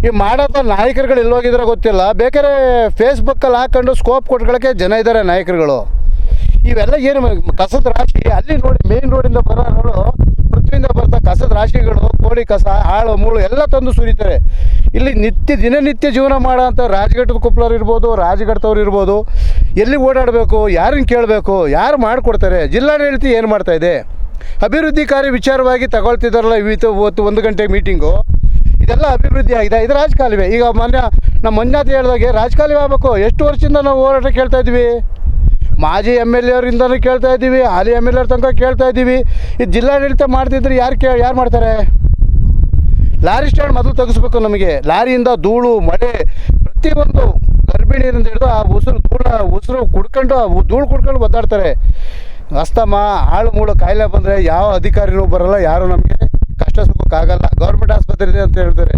ಈ ಮಾಡೋದ ನಾಯಕರುಗಳು ಎಲ್ಲೋಗಿದ್ರೆ ಗೊತ್ತಿಲ್ಲ. ಬೇಕಾದ್ರೆ ಫೇಸ್ಬುಕ್ಕಲ್ಲಿ ಹಾಕೊಂಡು ಸ್ಕೋಪ್ ಕೊಟ್ಕೊಳ್ಳೋಕ್ಕೆ ಜನ ಇದ್ದಾರೆ ನಾಯಕರುಗಳು. ಇವೆಲ್ಲ ಏನು ಕಸದ ರಾಶಿ? ಅಲ್ಲಿ ನೋಡಿ ಮೇನ್ ರೋಡಿಂದ ಬರೋರು ಪೃಥ್ವಿಯಿಂದ ಬರ್ತಾ ಕಸದ ರಾಶಿಗಳು, ಕೋಳಿ ಕಸ ಹಾಳು ಮೂಳು ಎಲ್ಲ ತಂದು ಸುರಿತಾರೆ. ಇಲ್ಲಿ ನಿತ್ಯ, ದಿನನಿತ್ಯ ಜೀವನ ಮಾಡೋ ಅಂಥ ರಾಜಘಟ್ಟದ ಕೊಪ್ಪಳವ್ರು ಇರ್ಬೋದು, ರಾಜಘಟ್ಟದವ್ರು ಇರ್ಬೋದು, ಎಲ್ಲಿ ಓಡಾಡಬೇಕು, ಯಾರನ್ನು ಕೇಳಬೇಕು, ಯಾರು ಮಾಡಿಕೊಡ್ತಾರೆ? ಜಿಲ್ಲಾಡಳಿತ ಏನು ಮಾಡ್ತಾಯಿದೆ ಅಭಿವೃದ್ಧಿ ಕಾರ್ಯ ವಿಚಾರವಾಗಿ ತಗೊಳ್ತಿದ್ದಾರಲ್ಲ ಇವತ್ತು ಇವತ್ತು ಒಂದು ಗಂಟೆ ಮೀಟಿಂಗು. ಇದೆಲ್ಲ ಅಭಿವೃದ್ಧಿ ಆಗಿದೆ. ಇದು ರಾಜಕಾಲುವೆ. ಈಗ ಮೊನ್ನೆ ನಮ್ಮ ಮಂಜುನಾಥ್ ಹೇಳಿದಾಗೆ ರಾಜಕಾಲುವೆ ಆಗಬೇಕು. ಎಷ್ಟು ವರ್ಷದಿಂದ ನಾವು ಹೋರಾಟ ಕೇಳ್ತಾ ಇದ್ವಿ ಮಾಜಿ ಎಂ ಎಲ್ ಎವರಿಂದನೂ ಕೇಳ್ತಾ ಇದ್ದೀವಿ. ಹಾಲಿ ಎಂ ಎಲ್ ಎರ್ ತನಕ ಕೇಳ್ತಾ ಇದ್ದೀವಿ. ಇದು ಜಿಲ್ಲಾಡಳಿತ ಮಾಡ್ತಿದ್ರೆ ಯಾರು ಕೇ ಯಾರು ಮಾಡ್ತಾರೆ? ಲಾರಿ ಸ್ಟ್ಯಾಂಡ್ ಮೊದಲು ತೆಗಿಸ್ಬೇಕು ನಮಗೆ. ಲಾರಿಯಿಂದ ಧೂಳು, ಮಳೆ, ಪ್ರತಿಯೊಂದು ಗರ್ಭಿಣಿಯರಿಂದ ಹಿಡಿದು ಆ ಉಸಿರು ಧೂಳ ಉಸಿರು ಕುಡ್ಕೊಂಡು ಆ ಧೂಳು ಕುಡ್ಕೊಂಡು ಒದ್ದಾಡ್ತಾರೆ. ಅಸ್ತಮ, ಆಳು ಮೂಳು ಕಾಯಿಲೆ ಬಂದರೆ ಯಾವ ಅಧಿಕಾರಿಗಳು ಬರಲ್ಲ, ಯಾರು ನಮಗೆ ಕಷ್ಟ ಸುಖಕ್ಕಾಗಲ್ಲ ಗೌರ್ಮೆಂಟ್ ಆಸ್ಪತ್ರೆ ಇದೆ ಅಂತ ಹೇಳ್ತಾರೆ.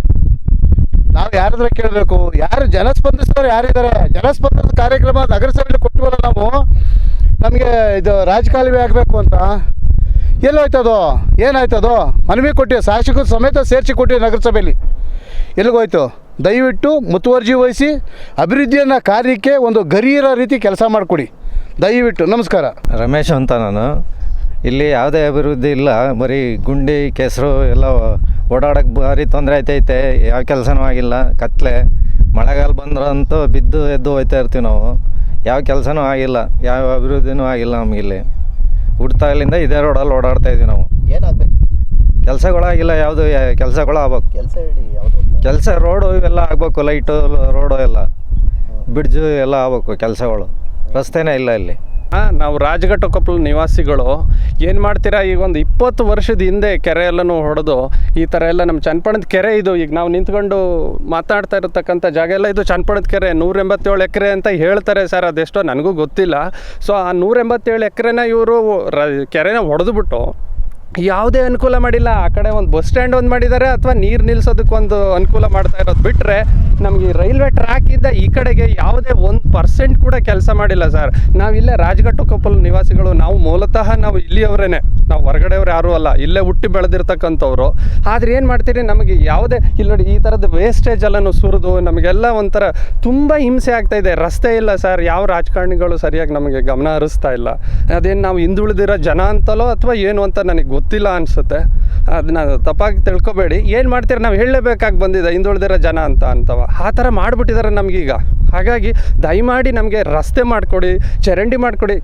ನಾವು ಯಾರಾದ್ರೆ ಕೇಳಬೇಕು? ಯಾರು ಜನ ಸ್ಪಂದಿಸಿದವ್ರು ಯಾರಿದ್ದಾರೆ? ಜನಸ್ಪಂದನ ಕಾರ್ಯಕ್ರಮ ನಗರಸಭೆಯಲ್ಲಿ ಕೊಟ್ಟಿವಲ್ಲ ನಾವು? ನಮಗೆ ಇದು ರಾಜಕಾಲುವೆ ಆಗಬೇಕು ಅಂತ. ಎಲ್ಲೋಯ್ತದೋ ಏನಾಯ್ತದೋ ಮನವಿ ಕೊಟ್ಟು ಶಾಸಕರು ಸಮೇತ ಸೇರಿಸಿ ಕೊಟ್ಟಿವಿ ನಗರಸಭೆಯಲ್ಲಿ? ಎಲ್ಲಿಗೋಯ್ತು? ದಯವಿಟ್ಟು ಮುತುವರ್ಜಿ ವಹಿಸಿ, ಅಭಿವೃದ್ಧಿಯನ್ನು ಕಾರ್ಯಕ್ಕೆ ಒಂದು ಗರಿಯರ ರೀತಿ ಕೆಲಸ ಮಾಡಿಕೊಡಿ. ದಯವಿಟ್ಟು ನಮಸ್ಕಾರ. ರಮೇಶ್ ಅಂತ ನಾನು. ಇಲ್ಲಿ ಯಾವುದೇ ಅಭಿವೃದ್ಧಿ ಇಲ್ಲ. ಬರೀ ಗುಂಡಿ ಕೆಸರು ಎಲ್ಲ ಓಡಾಡೋಕ್ಕೆ ಭಾರಿ ತೊಂದರೆ ಆಯ್ತೈತೆ. ಯಾವ ಕೆಲಸನೂ ಆಗಿಲ್ಲ. ಕತ್ಲೆ. ಮಳೆಗಾಲ ಬಂದ್ರಂತೂ ಬಿದ್ದು ಎದ್ದು ಹೋಯ್ತಾ ಇರ್ತೀವಿ ನಾವು. ಯಾವ ಕೆಲಸನೂ ಆಗಿಲ್ಲ. ಯಾವ ಅಭಿವೃದ್ಧಿನೂ ಆಗಿಲ್ಲ ನಮಗಿಲ್ಲಿ ಹುಡ್ತಾಗಲಿಂದ ಇದೇ ರೋಡಲ್ಲಿ ಓಡಾಡ್ತಾ ಇದ್ವಿ ನಾವು. ಏನಾಗಬೇಕು? ಕೆಲಸಗಳಾಗಿಲ್ಲ ಯಾವುದು ಕೆಲಸಗಳು ಆಗ್ಬೇಕು. ಕೆಲಸ ಹೇಳಿ ಯಾವುದು ಕೆಲಸ ರೋಡು ಇವೆಲ್ಲ ಆಗಬೇಕು ಲೈಟು ರೋಡು ಎಲ್ಲ. ಬ್ರಿಡ್ಜು ಎಲ್ಲ ಆಗ್ಬೇಕು ಕೆಲಸಗಳು. ರಸ್ತೆನೇ ಇಲ್ಲ ಇಲ್ಲಿ. ನಾವು ರಾಜಘಟ್ಟ ಕೊಪ್ಪಳ ನಿವಾಸಿಗಳು. ಏನು ಮಾಡ್ತೀರಾ? ಈಗ ಒಂದು ಇಪ್ಪತ್ತು ವರ್ಷದ ಹಿಂದೆ ಕೆರೆ ಎಲ್ಲನೂ ಹೊಡೆದು ಈ ಥರ ಎಲ್ಲ ನಮ್ಮ ಚನ್ನಪಣದ ಕೆರೆ ಇದು. ಈಗ ನಾವು ನಿಂತ್ಕೊಂಡು ಮಾತಾಡ್ತಾ ಇರತಕ್ಕಂಥ ಜಾಗ ಎಲ್ಲ ಇದು ಚನ್ನಪಣದ ಕೆರೆ. ನೂರ ಎಂಬತ್ತೇಳು ಎಕರೆ ಅಂತ ಹೇಳ್ತಾರೆ ಸರ್, ಅದೆಷ್ಟೋ ನನಗೂ ಗೊತ್ತಿಲ್ಲ. ಸೊ, ಆ ನೂರ ಎಂಬತ್ತೇಳು ಎಕರೆನ ಇವರು ರ ಕೆರೆನ ಹೊಡೆದ್ಬಿಟ್ಟು ಯಾವುದೇ ಅನುಕೂಲ ಮಾಡಿಲ್ಲ. ಆ ಕಡೆ ಒಂದು ಬಸ್ ಸ್ಟ್ಯಾಂಡ್ ಒಂದು ಮಾಡಿದ್ದಾರೆ ಅಥವಾ ನೀರು ನಿಲ್ಸೋದಕ್ಕೊಂದು ಅನುಕೂಲ ಮಾಡ್ತಾ ಇರೋದು ಬಿಟ್ಟರೆ ನಮಗೆ ರೈಲ್ವೆ ಟ್ರ್ಯಾಕಿಂದ ಈ ಕಡೆಗೆ ಯಾವುದೇ ಒಂದು ಪರ್ಸೆಂಟ್ ಕೂಡ ಕೆಲಸ ಮಾಡಿಲ್ಲ ಸರ್. ನಾವಿಲ್ಲೇ ರಾಜಘಟ್ಟು ಕೊಪ್ಪಲ್ ನಿವಾಸಿಗಳು, ನಾವು ಮೂಲತಃ ನಾವು ಇಲ್ಲಿಯವರೇ ನಾವು ಹೊರಗಡೆಯವ್ರು ಯಾರೂ ಅಲ್ಲ. ಇಲ್ಲೇ ಹುಟ್ಟಿ ಬೆಳೆದಿರ್ತಕ್ಕಂಥವ್ರು. ಆದರೆ ಏನು ಮಾಡ್ತೀರಿ? ನಮಗೆ ಯಾವುದೇ ಇಲ್ಲಿ ನೋಡಿ ಈ ಥರದ ವೇಸ್ಟೇಜ್ ಎಲ್ಲನೂ ಸುರಿದು ನಮಗೆಲ್ಲ ಒಂಥರ ತುಂಬ ಹಿಂಸೆ ಆಗ್ತಾ ಇದೆ. ರಸ್ತೆ ಇಲ್ಲ ಸರ್. ಯಾವ ರಾಜಕಾರಣಿಗಳು ಸರಿಯಾಗಿ ನಮಗೆ ಗಮನ ಹರಿಸ್ತಾ ಇಲ್ಲ. ಅದೇನು ನಾವು ಹಿಂದುಳಿದಿರೋ ಜನ ಅಂತಲೋ ಅಥವಾ ಏನು ಅಂತ ನನಗೆ ಗೊತ್ತಿಲ್ಲ. ಅನಿಸುತ್ತೆ. ಅದನ್ನ ತಪ್ಪಾಗಿ ತಿಳ್ಕೊಬೇಡಿ. ಏನು ಮಾಡ್ತೀರ? ನಾವು ಹೇಳಲೇಬೇಕಾಗಿ ಬಂದಿದೆ, ಹಿಂದುಳಿದಿರೋ ಜನ ಅಂತ ಅಂತವ. ಆ ಥರ ಮಾಡಿಬಿಟ್ಟಿದ್ದಾರೆ ನಮಗೀಗ. ಹಾಗಾಗಿ ದಯಮಾಡಿ ನಮಗೆ ರಸ್ತೆ ಮಾಡಿಕೊಡಿ, ಚರಂಡಿ ಮಾಡಿಕೊಡಿ.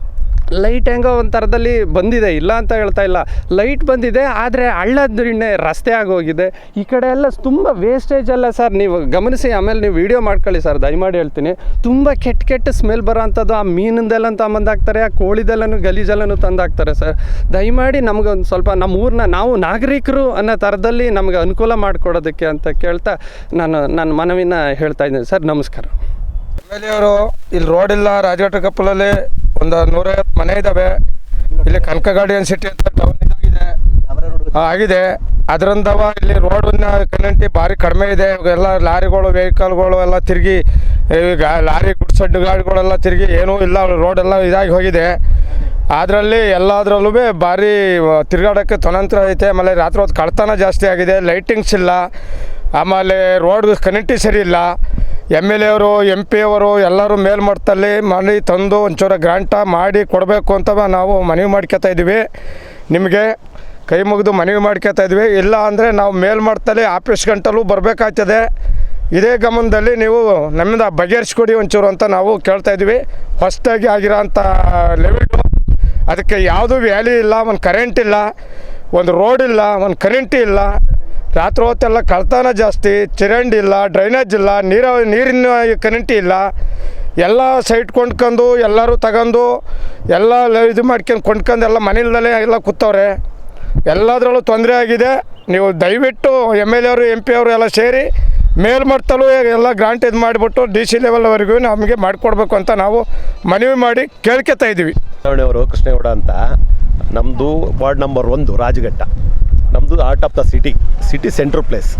ಲೈಟ್ ಹೆಂಗೋ ಒಂದು ಥರದಲ್ಲಿ ಬಂದಿದೆ, ಇಲ್ಲ ಅಂತ ಹೇಳ್ತಾ ಇಲ್ಲ. ಲೈಟ್ ಬಂದಿದೆ, ಆದರೆ ಹಳ್ಳದ್ರಿಂದ ರಸ್ತೆ ಆಗೋಗಿದೆ ಈ ಕಡೆ ಎಲ್ಲ ತುಂಬ ವೇಸ್ಟೇಜ್ ಎಲ್ಲ ಸರ್, ನೀವು ಗಮನಿಸಿ, ಆಮೇಲೆ ನೀವು ವೀಡಿಯೋ ಮಾಡ್ಕೊಳ್ಳಿ ಸರ್, ದಯಮಾಡಿ ಹೇಳ್ತೀನಿ. ತುಂಬ ಕೆಟ್ಟ ಕೆಟ್ಟ ಸ್ಮೆಲ್ ಬರೋ ಅಂಥದ್ದು ಆ ಮೀನಿಂದೆಲ್ಲ ತಗೊಂಬಂದಾಕ್ತಾರೆ ಆ ಕೋಳಿದೆಲ್ಲನೂ ಗಲೀಜೆಲ್ಲನೂ ತಂದಾಕ್ತಾರೆ ಸರ್. ದಯಮಾಡಿ ನಮ್ಗೆ ಸ್ವಲ್ಪ ನಮ್ಮ ಊರನ್ನ ನಾವು ನಾಗರಿಕರು ಅನ್ನೋ ಥರದಲ್ಲಿ ನಮಗೆ ಅನುಕೂಲ ಮಾಡಿಕೊಡೋದಕ್ಕೆ ಅಂತ ಕೇಳ್ತಾ ನಾನು, ನನ್ನ ಮನವಿನ ಹೇಳ್ತಾ ಇದ್ದೀನಿ. ಸರ್, ನಮಸ್ಕಾರ. ಎಂ ಅವರು ಇಲ್ಲಿ ರೋಡ್ ಇಲ್ಲ ರಾಜಘಾಟ ಕಪ್ಪಲಲ್ಲಿ ಒಂದು ನೂರೈವತ್ತು ಮನೆ ಇದ್ದಾವೆ ಇಲ್ಲಿ ಕನಕ ಗಾರ್ಡಿಯನ್ ಸಿಟಿ ಅಂತ ಟೌನ್ ಇದಾಗಿದೆ. ಆಗಿದೆ. ಅದರಿಂದ ಇಲ್ಲಿ ರೋಡಿನ ಕನೆಂಟಿ ಭಾರಿ ಕಡಿಮೆ ಇದೆ. ಎಲ್ಲ ಲಾರಿಗಳು ವೆಹಿಕಲ್ಗಳು ಎಲ್ಲ ತಿರುಗಿ ಈಗ ಲಾರಿ ಗುಡ್ಸಡ್ಡು ಗಾಡಿಗಳೆಲ್ಲ ತಿರುಗಿ ಏನೂ ಇಲ್ಲ. ರೋಡೆಲ್ಲ ಇದಾಗಿ ಹೋಗಿದೆ. ಅದರಲ್ಲಿ ಎಲ್ಲದರಲ್ಲೂ ಭಾರಿ ತಿರುಗಾಡೋಕ್ಕೆ ತೊನಂತರ ಐತೆ. ಆಮೇಲೆ ರಾತ್ರಿ ಹೊತ್ತು ಕಳ್ತನ ಜಾಸ್ತಿ ಆಗಿದೆ. ಲೈಟಿಂಗ್ಸ್ ಇಲ್ಲ. ಆಮೇಲೆ ರೋಡ್ ಕನೆಕ್ಟಿ ಸರಿ ಇಲ್ಲ. ಎಂ ಎಲ್ ಎ ಅವರು ಎಂ ಪಿ ಅವರು ಎಲ್ಲರೂ ಮೇಲ್ಮಟ್ಟದಲ್ಲಿ ಮನೆ ತಂದು ಒಂಚೂರು ಗ್ರಾಂಟ ಮಾಡಿ ಕೊಡಬೇಕು ಅಂತ ನಾವು ಮನವಿ ಮಾಡ್ಕೊತಾ ಇದ್ದೀವಿ. ನಿಮಗೆ ಕೈ ಮುಗಿದು ಮನವಿ ಮಾಡ್ಕೊತಾ ಇದ್ವಿ ಇಲ್ಲ ಅಂದರೆ ನಾವು ಮೇಲ್ಮಟ್ಟದಲ್ಲಿ ಆಫೀಸ್ ಗಂಟಲು ಬರಬೇಕಾಗ್ತದೆ. ಇದೇ ಗಮನದಲ್ಲಿ ನೀವು ನಮ್ಮಿಂದ ಬಗೆಹರಿಸ್ಕೊಡಿ ಒಂಚೂರು ಅಂತ ನಾವು ಕೇಳ್ತಾ ಇದ್ವಿ ಹೊಸದಾಗಿ ಆಗಿರೋಂಥ ಲೆವೆಲ್ಲು ಅದಕ್ಕೆ ಯಾವುದೂ ವ್ಯಾಲ್ಯೂ ಇಲ್ಲ, ಒಂದು ಕರೆಂಟ್ ಇಲ್ಲ, ಒಂದು ರೋಡ್ ಇಲ್ಲ, ಒಂದು ಕರೆಂಟ್ ಇಲ್ಲ. ರಾತ್ರಿ ಹೊತ್ತೆಲ್ಲ ಕಳ್ತನ ಜಾಸ್ತಿ, ಚರಂಡಿ ಇಲ್ಲ, ಡ್ರೈನೇಜ್ ಇಲ್ಲ, ನೀರ, ನೀರಿನ ಕರೆಂಟ್ ಇಲ್ಲ. ಎಲ್ಲ ಸೈಟ್ ಕೊಂಡ್ಕೊಂಡು ಎಲ್ಲರೂ ತಗೊಂಡು ಎಲ್ಲ ಇದು ಮಾಡ್ಕೊಂಡು ಕೊಂಡ್ಕೊಂಡು ಎಲ್ಲ ಮನೆಯಲ್ಲೇ ಎಲ್ಲ ಕೂತವ್ರೆ. ಎಲ್ಲದರಲ್ಲೂ ತೊಂದರೆ ಆಗಿದೆ. ನೀವು ದಯವಿಟ್ಟು ಎಂ ಎಲ್ ಎ ಅವರು ಎಂ ಪಿ ಅವರು ಎಲ್ಲ ಸೇರಿ ಮೇಲ್ಮಟ್ಟದಲ್ಲೂ ಎಲ್ಲ ಗ್ರಾಂಟ್ ಇದು ಮಾಡಿಬಿಟ್ಟು ಡಿ ಸಿ ಲೆವೆಲ್ವರೆಗೂ ನಮಗೆ ಮಾಡಿಕೊಡ್ಬೇಕು ಅಂತ ನಾವು ಮನವಿ ಮಾಡಿ ಕೇಳ್ಕೊತಾ ಇದ್ದೀವಿ. ಅವರು, ಕೃಷ್ಣೇಗೌಡ ಅಂತ ನಮ್ಮದು ವಾರ್ಡ್ ನಂಬರ್ ಒಂದು ರಾಜಘಟ್ಟ. ನಮ್ಮದು art of the city city centre place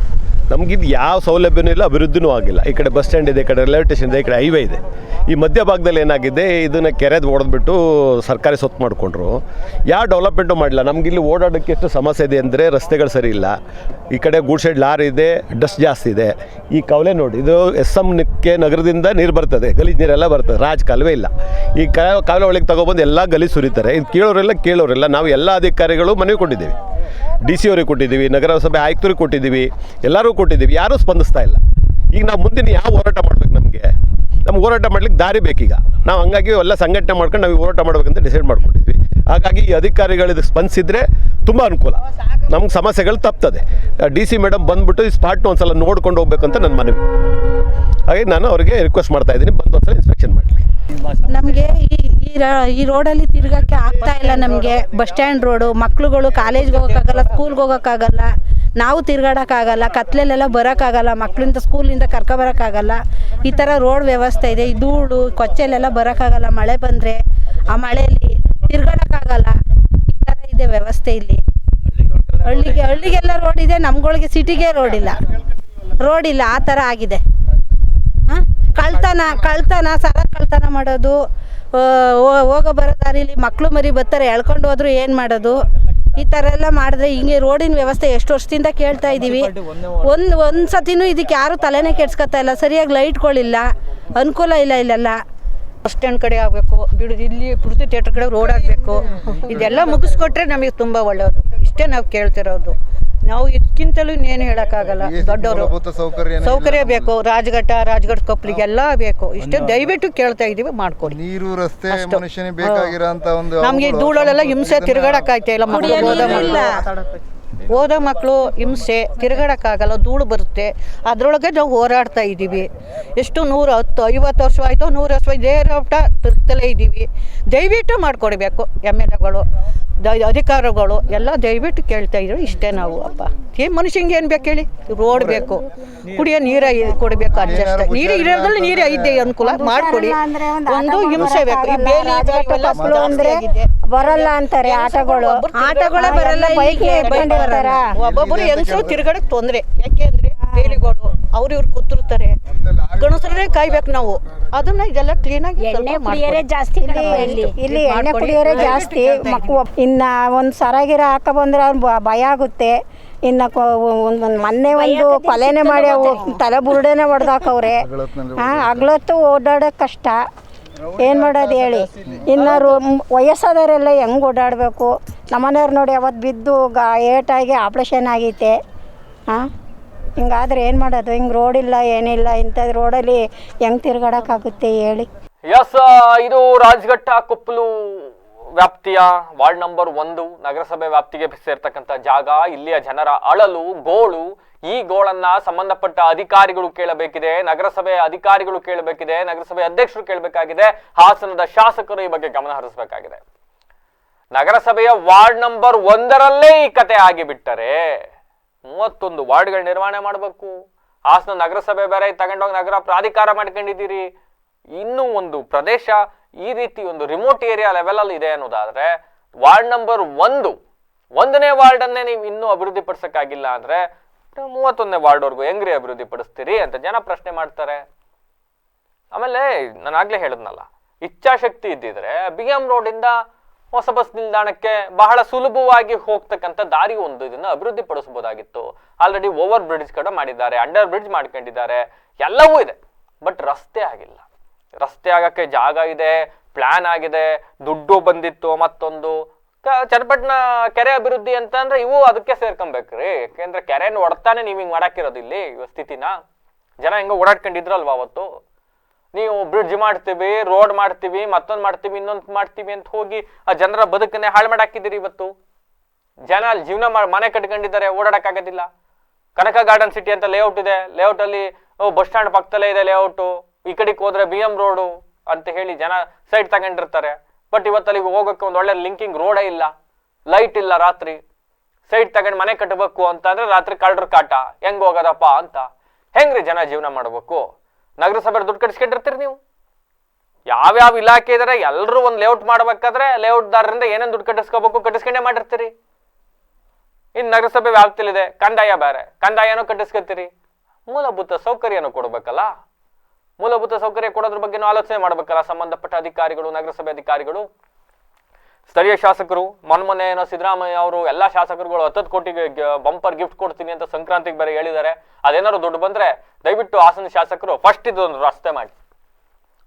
ನಮಗಿದು ಯಾವ ಸೌಲಭ್ಯನೂ ಇಲ್ಲ, ಅಭಿವೃದ್ಧಿನೂ ಆಗಿಲ್ಲ. ಈ ಕಡೆ ಬಸ್ ಸ್ಟ್ಯಾಂಡ್ ಇದೆ, ಈ ಕಡೆ ರೈಲ್ವೆ ಸ್ಟೇಷನ್ ಇದೆ, ಈ ಕಡೆ ಹೈವೇ ಇದೆ. ಈ ಮಧ್ಯ ಭಾಗದಲ್ಲಿ ಏನಾಗಿದೆ, ಇದನ್ನು ಕೆರೆದು ಹೊಡೆದ್ಬಿಟ್ಟು ಸರ್ಕಾರಿ ಸೊತ್ತು ಮಾಡಿಕೊಂಡ್ರು. ಯಾವ ಡೆವಲಪ್ಮೆಂಟು ಮಾಡಿಲ್ಲ ನಮಗಿಲ್ಲಿ ಓಡಾಡೋಕ್ಕೆ ಎಷ್ಟು ಸಮಸ್ಯೆ ಇದೆ ಅಂದರೆ ರಸ್ತೆಗಳು ಸರಿ ಇಲ್ಲ. ಈ ಕಡೆ ಗೂಡ್ ಶೆಡ್ ಲಾರಿ ಇದೆ ಡಸ್ಟ್ ಜಾಸ್ತಿ ಇದೆ. ಈ ಕವಲೆ ನೋಡಿ, ಇದು ಎಸ್ ಎಂ ಕೆ ನಗರದಿಂದ ನೀರು ಬರ್ತದೆ, ಗಲೀಜು ನೀರೆಲ್ಲ ಬರ್ತದೆ, ರಾಜ್ ಕಾಲುವೆ ಇಲ್ಲ. ಈ ಕಾಲುವೆ ಒಳಗೆ ತಗೊಬಂದು ಎಲ್ಲ ಗಲೀಜು ಸುರಿತಾರೆ. ಇದು ಕೇಳೋರೆಲ್ಲ ಕೇಳೋರೆಲ್ಲ, ನಾವು ಎಲ್ಲ ಅಧಿಕಾರಿಗಳು ಮನವಿ ಕೊಟ್ಟಿದ್ದೀವಿ. ಡಿ ಸಿ ಅವ್ರಿಗೆ ಕೊಟ್ಟಿದ್ದೀವಿ, ನಗರಸಭೆ ಆಯುಕ್ತರಿಗೆ ಕೊಟ್ಟಿದ್ದೀವಿ ಎಲ್ಲರೂ ಕೊಟ್ಟಿದ್ದೀವಿ, ಯಾರೂ ಸ್ಪಂದಿಸ್ತಾ ಇಲ್ಲ. ಈಗ ನಾವು ಮುಂದಿನ ಯಾವ ಹೋರಾಟ ಮಾಡ್ಬೇಕು ನಮಗೆ? ನಮ್ಗೆ ಹೋರಾಟ ಮಾಡ್ಲಿಕ್ಕೆ ದಾರಿ ಬೇಕೀಗ. ನಾವು ಹಂಗಾಗಿ ಎಲ್ಲ ಸಂಘಟನೆ ಮಾಡ್ಕೊಂಡು ನಾವು ಹೋರಾಟ ಮಾಡಬೇಕಂತ ಡಿಸೈಡ್ ಮಾಡ್ಕೊಂಡಿದ್ವಿ. ಹಾಗಾಗಿ ಈ ಅಧಿಕಾರಿಗಳು ಸ್ಪಂದಿಸಿದರೆ ತುಂಬ ಅನುಕೂಲ. ನಮ್ಗೆ ಸಮಸ್ಯೆಗಳು ತಪ್ತದೆ. ಡಿ ಸಿ ಮೇಡಮ್ ಬಂದ್ಬಿಟ್ಟು ಈ ಸ್ಪಾಟ್ನ ಒಂದ್ಸಲ ನೋಡ್ಕೊಂಡು ಹೋಗ್ಬೇಕಂತ ನನ್ನ ಮನವಿ. ಹಾಗಾಗಿ ನಾನು ಅವರಿಗೆ ರಿಕ್ವೆಸ್ಟ್ ಮಾಡ್ತಾ ಇದ್ದೀನಿ, ಬಂದು ಒಂದ್ಸಲ ಇನ್ಸ್ಪೆಕ್ಷನ್ ಮಾಡಲಿ. ನಮಗೆ ಈ ಈ ರೋಡ್ ಈ ರೋಡಲ್ಲಿ ತಿರ್ಗಕ್ಕೆ ಆಗ್ತಾ ಇಲ್ಲ ನಮಗೆ. ಬಸ್ ಸ್ಟ್ಯಾಂಡ್ ರೋಡು ಮಕ್ಳುಗಳು ಕಾಲೇಜ್ಗೆ ಹೋಗೋಕ್ಕಾಗಲ್ಲ ಸ್ಕೂಲ್ಗೆ ಹೋಗೋಕ್ಕಾಗಲ್ಲ. ನಾವು ತಿರ್ಗಾಡೋಕ್ಕಾಗಲ್ಲ ಕತ್ಲೆಲೆಲ್ಲ ಬರೋಕ್ಕಾಗಲ್ಲ ಮಕ್ಕಳಿಂದ ಸ್ಕೂಲಿಂದ ಕರ್ಕೊಬರೋಕ್ಕಾಗಲ್ಲ ಈ ಥರ ರೋಡ್ ವ್ಯವಸ್ಥೆ ಇದೆ. ಈ ಧೂಳು ಕೊಚ್ಚೆಲೆಲ್ಲ ಬರೋಕ್ಕಾಗಲ್ಲ ಮಳೆ ಬಂದರೆ. ಆ ಮಳೆಯಲ್ಲಿ ತಿರ್ಗಾಡೋಕ್ಕಾಗಲ್ಲ. ಈ ಥರ ಇದೆ ವ್ಯವಸ್ಥೆ ಇಲ್ಲಿ. ಹಳ್ಳಿಗೆ, ಹಳ್ಳಿಗೆಲ್ಲ ರೋಡ್ ಇದೆ, ನಮ್ಗಳಿಗೆ ಸಿಟಿಗೆ ರೋಡ್ ಇಲ್ಲ. ರೋಡ್ ಇಲ್ಲ, ಆ ಥರ ಆಗಿದೆ. ಕಳ್ತನ ಕಳ್ತನ ಸರ ಕಳ್ತನ ಮಾಡೋದು ಹೋಗೋ ಬರೋ ದಾರಿಲಿ ಮಕ್ಕಳು ಮರಿ ಬರ್ತಾರೆ ಎಳ್ಕೊಂಡು ಹೋದ್ರು ಏನು ಮಾಡೋದು? ಈ ಥರ ಎಲ್ಲ ಮಾಡಿದ್ರೆ ಹಿಂಗೆ ರೋಡಿನ ವ್ಯವಸ್ಥೆ ಎಷ್ಟು ವರ್ಷದಿಂದ ಕೇಳ್ತಾ ಇದ್ದೀವಿ. ಒಂದು ಒಂದು ಸತಿನೂ ಇದಕ್ಕೆ ಯಾರು ತಲೆನೇ ಕೆಡ್ಸ್ಕೊತಾ ಇಲ್ಲ ಸರಿಯಾಗಿ ಲೈಟ್ಗಳಿಲ್ಲ ಅನುಕೂಲ ಇಲ್ಲ ಇಲ್ಲೆಲ್ಲ. ಬಸ್ ಸ್ಟ್ಯಾಂಡ್ ಕಡೆ ಆಗಬೇಕು ಬಿಡು ಇಲ್ಲಿ ಪೂರ್ತಿ ಥಿಯೇಟರ್ ಕಡೆ ರೋಡ್ ಆಗಬೇಕು. ಇದೆಲ್ಲ ಮುಗಿಸ್ಕೊಟ್ರೆ ನಮಗೆ ತುಂಬ ಒಳ್ಳೆಯದು ಇಷ್ಟೇ ನಾವು ಕೇಳ್ತಿರೋದು. ನಾವು ಇದಕ್ಕಿಂತಲೂ ಇನ್ನೇನು ಹೇಳೋಕ್ಕಾಗಲ್ಲ. ದೊಡ್ಡವರು. ಸೌಕರ್ಯ ಸೌಕರ್ಯ ಬೇಕು. ರಾಜಘಟ್ಟ ರಾಜಘಟ್ಟ ಕೊಪ್ಪಳಿಗೆಲ್ಲ ಬೇಕು. ಇಷ್ಟು ದಯವಿಟ್ಟು ಕೇಳ್ತಾ ಇದ್ದೀವಿ ಮಾಡ್ಕೊಡಿ. ನೀರು ರಸ್ತೆ ಮನುಷ್ಯನಿಗೆ ಬೇಕಾಗಿರೋಂಥ ಒಂದು ನಮಗೆ ಧೂಳಲ್ಲೆಲ್ಲ ಹಿಂಸೆ ತಿರುಗಾಡಕ್ಕಾಯ್ತಾ ಇಲ್ಲ ಮಕ್ಕಳು ಓದೋ ಮಕ್ಕಳು. ಹಿಂಸೆ ತಿರುಗಾಡೋಕ್ಕಾಗಲ್ಲ ಧೂಳು ಬರುತ್ತೆ. ಅದರೊಳಗೆ ನಾವು ಹೋರಾಡ್ತಾ ಇದ್ದೀವಿ ಎಷ್ಟು ನೂರು ಹತ್ತು ಐವತ್ತು ವರ್ಷ ಆಯಿತು ನೂರು ವರ್ಷ ಇದೇ ರೋಟ ತಿರುಗ್ತಲೇ ಇದ್ದೀವಿ ದಯವಿಟ್ಟು ಮಾಡಿಕೊಡ್ಬೇಕು ಎಂ ಎಲ್ ಎಗಳು. ದ ಅಧಿಕಾರಿಗಳು ಎಲ್ಲ ದಯವಿಟ್ಟು ಕೇಳ್ತಾ ಇದ್ರು ಇಷ್ಟೇ ನಾವು ಅಪ್ಪ. ಏನು ಮನುಷ್ಯಂಗೆ ಏನು ಬೇಕು ಹೇಳಿ? ರೋಡ್ ಬೇಕು. ಕುಡಿಯೋ ನೀರ ಕೊಡಬೇಕು ಅಡ್ಜಸ್ಟ್ ನೀರು ಇರೋದ್ರಲ್ಲಿ ನೀರು ಐದೇ ಅನುಕೂಲ ಮಾಡಿಕೊಡಿ. ಒಂದು ಹಿಂಸೆ ಬೇಕು. ಈ ಬೇಲಿ ಅಂದ್ರೆ ಬರಲ್ಲ ಅಂತಾರೆ ಆಟಗಳು. ಆಟಗಳೇ ಬರಲ್ಲ ಬೈಕ್ ಒಬ್ಬೊಬ್ಬರು ಹೆಂಗಸರು ತಿರ್ಗಡಕ್ ತೊಂದರೆ. ಯಾಕೆ ಅಂದ್ರೆ ಬೇಲಿಗಳು ಅವ್ರು ಇವ್ರು ಕೂತಿರ್ತಾರೆ. ಗಣಸರೇ ಕಾಯ್ಬೇಕು ನಾವು. ಅದನ್ನ ಇದೆಲ್ಲ ಕ್ಲೀನಾಗಿ ಎಣ್ಣೆ ಕುಡಿಯೋರೇ ಜಾಸ್ತಿ ಇಲ್ಲಿ ಇಲ್ಲಿ. ಎಣ್ಣೆ ಕುಡಿಯೋರೇ ಜಾಸ್ತಿ ಮಕ್ಕಳು ಇನ್ನ ಒಂದು ಸರಾಗಿರ ಹಾಕ ಬಂದ್ರೆ ಅವ್ರು ಬ- ಭಯ ಆಗುತ್ತೆ. ಇನ್ನ ಒಂದು ಮೊನ್ನೆ ಒಂದು ಕೊಲೆನೆ ಮಾಡಿ ಅವು ತಲೆ ಬುರುಡೆನೆ ಹೊಡೆದಾಕವ್ರೆ. ಹಾಂ ಹಗ್ಲೊತ್ತು ಓಡಾಡೋಕೆ ಕಷ್ಟ. ಏನು ಮಾಡೋದು ಹೇಳಿ? ಇನ್ನ ರೋ ವಯಸ್ಸಾದವರೆಲ್ಲ ಹೆಂಗೆ ಓಡಾಡಬೇಕು? ನಮ್ಮನೆಯವ್ರು ನೋಡಿ ಅವತ್ತು ಬಿದ್ದು ಗಾ ಏಟಾಗಿ ಆಪ್ರೇಷನ್ ಆಗೈತೆ. ಹಾಂ? ಹಿಂಗಾದ್ರೆ ಏನು ಮಾಡೋದು? ಹಿಂಗೆ ರೋಡ್ ಇಲ್ಲ, ಏನಿಲ್ಲ ಇಂಥ ರೋಡಲ್ಲಿ ಹೆಂಗೆ ತಿರ್ಗಾಡೋಕ್ಕಾಗುತ್ತೆ ಹೇಳಿ. ಎಸ್, ಇದು ರಾಜಘಟ್ಟ ಕೊಪ್ಪಲು ವ್ಯಾಪ್ತಿಯ ವಾರ್ಡ್ ನಂಬರ್ ಒಂದು. ನಗರಸಭೆ ವ್ಯಾಪ್ತಿಗೆ ಸೇರ್ತಕ್ಕಂಥ ಜಾಗ. ಇಲ್ಲಿಯ ಜನರ ಅಳಲು, ಗೋಳು, ಈ ಗೋಳನ್ನ ಸಂಬಂಧಪಟ್ಟ ಅಧಿಕಾರಿಗಳು ಕೇಳಬೇಕಿದೆ. ನಗರಸಭೆ ಅಧಿಕಾರಿಗಳು ಕೇಳಬೇಕಿದೆ. ನಗರಸಭೆ ಅಧ್ಯಕ್ಷರು ಕೇಳಬೇಕಾಗಿದೆ. ಹಾಸನದ ಶಾಸಕರು ಈ ಬಗ್ಗೆ ಗಮನ ಹರಿಸಬೇಕಾಗಿದೆ. ನಗರಸಭೆಯ ವಾರ್ಡ್ ನಂಬರ್ ಒಂದರಲ್ಲೇ ಈ ಕತೆ ಆಗಿಬಿಟ್ಟರೆ ಮೂವತ್ತೊಂದು ವಾರ್ಡ್ಗಳು ನಿರ್ವಹಣೆ ಮಾಡಬೇಕು. ಹಾಸನ ನಗರಸಭೆ ಬೇರೆ ತಗೊಂಡೋಗಿ ನಗರ ಪ್ರಾಧಿಕಾರ ಮಾಡ್ಕೊಂಡಿದ್ದೀರಿ. ಇನ್ನೂ ಒಂದು ಪ್ರದೇಶ ಈ ರೀತಿ ಒಂದು ರಿಮೋಟ್ ಏರಿಯಾ ಲೆವೆಲಲ್ಲಿ ಇದೆ ಅನ್ನೋದಾದ್ರೆ ವಾರ್ಡ್ ನಂಬರ್ ಒಂದು, ಒಂದನೇ ವಾರ್ಡ್ ಅನ್ನೇ ನೀವು ಇನ್ನೂ ಅಭಿವೃದ್ಧಿ ಪಡಿಸಕ್ಕಾಗಿಲ್ಲ ಅಂದ್ರೆ ಮೂವತ್ತೊಂದನೇ ವಾರ್ಡ್ವರೆಗೂ ಹೆಂಗ್ರಿ ಅಭಿವೃದ್ಧಿ ಪಡಿಸ್ತೀರಿ ಅಂತ ಜನ ಪ್ರಶ್ನೆ ಮಾಡ್ತಾರೆ. ಆಮೇಲೆ ನಾನು ಆಗ್ಲೇ ಹೇಳಿದ್ನಲ್ಲ, ಇಚ್ಛಾಶಕ್ತಿ ಇದ್ದಿದ್ರೆ ಬಿ ಎಂ ರೋಡಿಂದ ಹೊಸ ಬಸ್ ನಿಲ್ದಾಣಕ್ಕೆ ಬಹಳ ಸುಲಭವಾಗಿ ಹೋಗ್ತಕ್ಕಂಥ ದಾರಿ ಒಂದು ಇದನ್ನ ಅಭಿವೃದ್ಧಿ ಪಡಿಸಬಹುದಾಗಿತ್ತು. ಆಲ್ರೆಡಿ ಓವರ್ ಬ್ರಿಡ್ಜ್ ಕೂಡ ಮಾಡಿದ್ದಾರೆ ಅಂಡರ್ ಬ್ರಿಡ್ಜ್ ಮಾಡ್ಕೊಂಡಿದ್ದಾರೆ. ಎಲ್ಲವೂ ಇದೆ ಬಟ್ ರಸ್ತೆ ಆಗಿಲ್ಲ. ರಸ್ತೆ ಆಗಕ್ಕೆ ಜಾಗ ಇದೆ ಪ್ಲಾನ್ ಆಗಿದೆ, ದುಡ್ಡು ಬಂದಿತ್ತು, ಮತ್ತೊಂದು ಚನ್ನಪಟ್ಟಣ ಕೆರೆ ಅಭಿವೃದ್ಧಿ ಅಂತ ಅಂದ್ರೆ ಇವು ಅದಕ್ಕೆ ಸೇರ್ಕೊಬೇಕ್ರಿ ಯಾಕೆಂದ್ರೆ ಕೆರೆನ ಒಡ್ತಾನೆ ನೀವು ಹಿಂಗ್ ಇವ ಸ್ಥಿತಿನ. ಜನ ಹೆಂಗ ಓಡಾಡ್ಕೊಂಡಿದ್ರಲ್ವಾ ಅವತ್ತು. ನೀವು ಬ್ರಿಡ್ಜ್ ಮಾಡ್ತೀವಿ ರೋಡ್ ಮಾಡ್ತೀವಿ, ಮತ್ತೊಂದು ಮಾಡ್ತೀವಿ, ಇನ್ನೊಂದು ಮಾಡ್ತೀವಿ ಅಂತ ಹೋಗಿ ಆ ಜನರ ಬದುಕನ್ನೇ ಹಾಳು ಮಾಡಾಕಿದ್ದೀರಿ ಇವತ್ತು. ಜನ ಅಲ್ಲಿ ಜೀವನ ಮನೆ ಕಟ್ಕೊಂಡಿದ್ದಾರೆ, ಓಡಾಡಕ್ಕಾಗೋದಿಲ್ಲ. ಕನಕ ಗಾರ್ಡನ್ ಸಿಟಿ ಅಂತ ಲೇಔಟ್ ಇದೆ. ಲೇಔಟ್ ಅಲ್ಲಿ ಬಸ್ ಸ್ಟ್ಯಾಂಡ್ ಪಕ್ಕದಲ್ಲೇ ಇದೆ ಲೇಔಟ್ ಈ ಕಡೆಗೆ ಹೋದ್ರೆ ಬಿ ಎಂ ರೋಡು ಅಂತ ಹೇಳಿ ಜನ ಸೈಡ್ ತಗೊಂಡಿರ್ತಾರೆ. ಬಟ್ ಇವತ್ತಲ್ಲಿ ಹೋಗೋಕ್ಕೆ ಹೋಗೋಕೆ ಒಂದು ಒಳ್ಳೆ ಲಿಂಕಿಂಗ್ ರೋಡೇ ಇಲ್ಲ. ಲೈಟ್ ಇಲ್ಲ ರಾತ್ರಿ. ಸೈಡ್ ತಗೊಂಡು ಮನೆ ಕಟ್ಟಬೇಕು ಅಂತ ಅಂದ್ರೆ ರಾತ್ರಿ ಕಳ್ಳರ ಕಾಟ. ಹೆಂಗ್ ಹೋಗೋದಪ್ಪ ಅಂತ. ಹೆಂಗ್ರಿ ಜನ ಜೀವನ ಮಾಡ್ಬೇಕು? ನಗರಸಭೆ ದುಡ್ಡು ಕಟ್ಸ್ಕೊಂಡಿರ್ತೀರಿ ನೀವು? ಯಾವ್ಯಾವ ಇಲಾಖೆ ಇದಾರೆ ಎಲ್ಲರೂ ಒಂದು ಲೇಔಟ್ ಮಾಡ್ಬೇಕಾದ್ರೆ ಲೇಔಟ್ದಾರರಿಂದ ಏನೇನು ದುಡ್ಡು ಕಟ್ಟಿಸ್ಕೋಬೇಕು ಕಟ್ಟಿಸ್ಕೊಂಡೇ ಮಾಡಿರ್ತೀರಿ? ಇನ್ನು ನಗರಸಭೆ ವ್ಯಾಪ್ತಿಲಿದೆ ಕಂದಾಯ ಬೇರೆ. ಕಂದಾಯನೂ ಕಟ್ಟಿಸ್ಕೊತೀರಿ. ಮೂಲಭೂತ ಸೌಕರ್ಯನೂ ಕೊಡಬೇಕಲ್ಲ? ಮೂಲಭೂತ ಸೌಕರ್ಯ ಕೊಡೋದ್ರ ಬಗ್ಗೆನೂ ಆಲೋಚನೆ ಮಾಡಬೇಕಲ್ಲ ಸಂಬಂಧಪಟ್ಟ ಅಧಿಕಾರಿಗಳು, ನಗರಸಭೆ ಅಧಿಕಾರಿಗಳು? ಸ್ಥಳೀಯ ಶಾಸಕರು ಮೊನ್ಮೊನ್ನೆ ಏನೋ ಸಿದ್ದರಾಮಯ್ಯ ಅವರು, ಎಲ್ಲ ಶಾಸಕರುಗಳು ಹತ್ತತ್ತು ಕೋಟಿಗೆ ಬಂಪರ್ ಗಿಫ್ಟ್ ಕೊಡ್ತೀನಿ ಅಂತ ಸಂಕ್ರಾಂತಿಗೆ ಬೇರೆ ಹೇಳಿದ್ದಾರೆ. ಅದೇನಾದ್ರು ದುಡ್ಡು ಬಂದ್ರೆ ದಯವಿಟ್ಟು ಹಾಸನ ಶಾಸಕರು ಫಸ್ಟ್ ಇದೊಂದು ರಸ್ತೆ ಮಾಡಿ.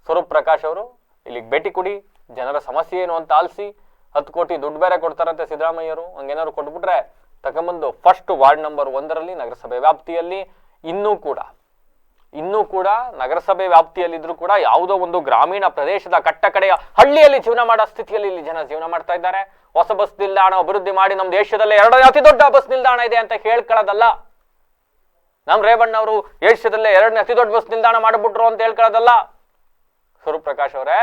ಸ್ವರೂಪ್ ಪ್ರಕಾಶ್ ಅವರು, ಇಲ್ಲಿಗೆ ಭೇಟಿ ಕೊಡಿ, ಜನರ ಸಮಸ್ಯೆ ಏನು ಅಂತ ಆಲಿಸಿ, ಹತ್ತು ಕೋಟಿ ದುಡ್ಡು ಬೇರೆ ಕೊಡ್ತಾರಂತೆ ಸಿದ್ದರಾಮಯ್ಯರು ಹಂಗೇನಾದ್ರು ಕೊಟ್ಬಿಟ್ರೆ ತಗೊಂಬಂದು ಫಸ್ಟ್ ವಾರ್ಡ್ ನಂಬರ್ ಒಂದರಲ್ಲಿ ನಗರಸಭೆ ವ್ಯಾಪ್ತಿಯಲ್ಲಿ ಇನ್ನೂ ಕೂಡ. ಇನ್ನೂ ಕೂಡ ನಗರಸಭೆ ವ್ಯಾಪ್ತಿಯಲ್ಲಿದ್ರು ಕೂಡ ಯಾವುದೋ ಒಂದು ಗ್ರಾಮೀಣ ಪ್ರದೇಶದ ಕಟ್ಟಕಡೆಯ ಹಳ್ಳಿಯಲ್ಲಿ ಜೀವನ ಮಾಡೋ ಸ್ಥಿತಿಯಲ್ಲಿ ಇಲ್ಲಿ ಜನ ಜೀವನ ಮಾಡ್ತಾ ಇದ್ದಾರೆ. ಹೊಸ ಬಸ್ ನಿಲ್ದಾಣ ಅಭಿವೃದ್ಧಿ ಮಾಡಿ ನಮ್ಮ ದೇಶದಲ್ಲೇ ಎರಡನೇ ಅತಿ ದೊಡ್ಡ ಬಸ್ ನಿಲ್ದಾಣ ಇದೆ ಅಂತ ಹೇಳ್ಕೊಳ್ಳೋದಲ್ಲ. ನಮ್ಮ ರೇವಣ್ಣ ಅವರು ಏಷ್ಯಾದಲ್ಲೇ ಎರಡನೇ ಅತಿ ದೊಡ್ಡ ಬಸ್ ನಿಲ್ದಾಣ ಮಾಡಿಬಿಟ್ರು ಅಂತ ಹೇಳ್ಕೊಳ್ಳೋದಲ್ಲ. ಸ್ವರೂಪ್ ಪ್ರಕಾಶ್ ಅವರೇ,